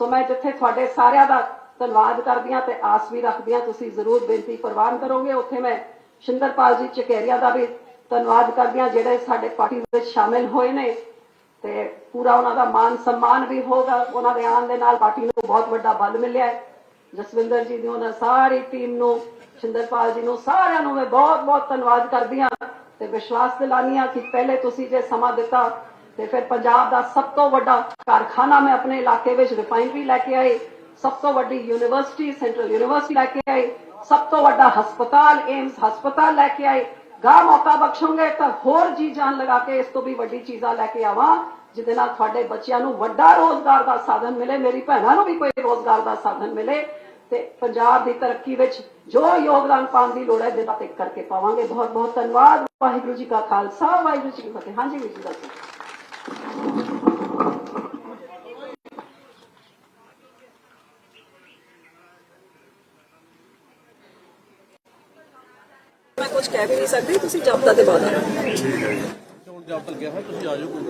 ਸੋ ਮੈਂ ਜਿੱਥੇ ਤੁਹਾਡੇ ਸਾਰਿਆਂ ਦਾ ਧੰਨਵਾਦ ਕਰਦੀਆਂ ਤੇ ਆਸ ਵੀ ਰੱਖਦੀਆਂ। ਤੁਸੀਂ ਜ਼ਰੂਰ ਬੇਨਤੀ ਪ੍ਰਵਾਨ ਕਰੋਗੇ। ਉੱਥੇ ਮੈਂ ਸ਼ਿੰਦਰਪਾਲ ਜੀ ਚਕੇਰੀਆ ਦਾ ਵੀ ਧੰਨਵਾਦ ਕਰਦੀ ਜਿਹੜੇ ਸਾਡੇ ਪਾਰਟੀ ਵਿੱਚ ਸ਼ਾਮਿਲ ਹੋਏ ਨੇ ਤੇ ਪੂਰਾ ਉਹਨਾਂ ਦਾ ਮਾਨ ਸਨਮਾਨ ਵੀ ਹੋਗਾ ਉਹਨਾਂ ਦੇ ਆਉਣ ਦੇ ਨਾਲ ਪਾਰਟੀ ਨੂੰ ਬਹੁਤ ਵੱਡਾ ਬਲ ਮਿਲਿਆ ਹੈ। ਜਸਵਿੰਦਰ ਜੀ ਦੀ ਉਹਨਾਂ ਸਾਰੀ ਟੀਮ ਨੂੰ, ਸ਼ਿੰਦਰਪਾਲ ਜੀ ਨੂੰ ਸਾਰਿਆਂ ਨੂੰ ਮੈਂ ਬਹੁਤ ਬਹੁਤ ਧੰਨਵਾਦ ਕਰਦੀ ਹਾਂ ਤੇ ਵਿਸ਼ਵਾਸ ਦਿਲਾਨੀ ਹਾਂ ਕਿ ਪਹਿਲੇ ਤੁਸੀਂ ਜੇ ਸਮਾਂ ਦਿੱਤਾ ਤੇ ਫਿਰ ਪੰਜਾਬ ਦਾ ਸਭ ਤੋਂ ਵੱਡਾ ਕਾਰਖਾਨਾ ਮੈਂ ਆਪਣੇ ਇਲਾਕੇ ਵਿੱਚ ਰਿਫਾਈਨਰੀ ਲੈ ਕੇ ਆਈ ਸਭ ਤੋਂ ਵੱਡੀ ਯੂਨੀਵਰਸਿਟੀ ਸੈਂਟਰਲ ਯੂਨੀਵਰਸਿਟੀ ਲੈ ਕੇ ਆਏ ਸਭ ਤੋਂ ਵੱਡਾ ਹਸਪਤਾਲ ਏਮਸ ਹਸਪਤਾਲ ਲੈ ਕੇ ਆਏ ਗਾ ਮੌਕਾ ਬਖਸ਼ੋਗੇ ਤਾਂ ਹੋਰ ਜੀ ਜਾਨ ਲਗਾ ਕੇ ਇਸ ਤੋਂ ਵੀ ਵੱਡੀ ਚੀਜ਼ਾਂ ਲੈ ਕੇ ਆਵਾਂ ਜਿਹਦੇ ਨਾਲ ਤੁਹਾਡੇ ਬੱਚਿਆਂ ਨੂੰ ਵੱਡਾ ਰੋਜ਼ਗਾਰ ਦਾ ਸਾਧਨ ਮਿਲੇ ਮੇਰੀ ਭੈਣਾਂ ਨੂੰ ਵੀ ਕੋਈ ਰੋਜ਼ਗਾਰ ਦਾ ਸਾਧਨ ਮਿਲੇ ਤੇ ਪੰਜਾਬ ਦੀ ਤਰੱਕੀ ਵਿੱਚ ਜੋ ਯੋਗਦਾਨ ਪਾਉਣ ਦੀ ਲੋੜ ਹੈ ਦਿਲਾ ਤੇ ਕਰਕੇ ਪਾਵਾਂਗੇ ਬਹੁਤ ਬਹੁਤ ਧੰਨਵਾਦ ਵਾਹਿਗੁਰੂ ਜੀ ਕਾ ਖਾਲਸਾ ਵਾਹਿਗੁਰੂ ਜੀ ਕੀ ਫਤਿਹ ਹਾਂਜੀ ਵੀਰ ਜੀ ਦੱਸੋ ਮੈਂ ਕੁਝ ਕਹਿ ਵੀ ਨਹੀਂ ਸਕਦੇ, ਤੁਸੀਂ ਜਬਤਾ ਤੇ ਬਾਅਦ ਆਓ ਹੁਣ ਜਬ ਤੱਕ ਗਿਆ ਹੈ ਤੁਸੀਂ ਆ ਜਾਓ ਕੋਈ।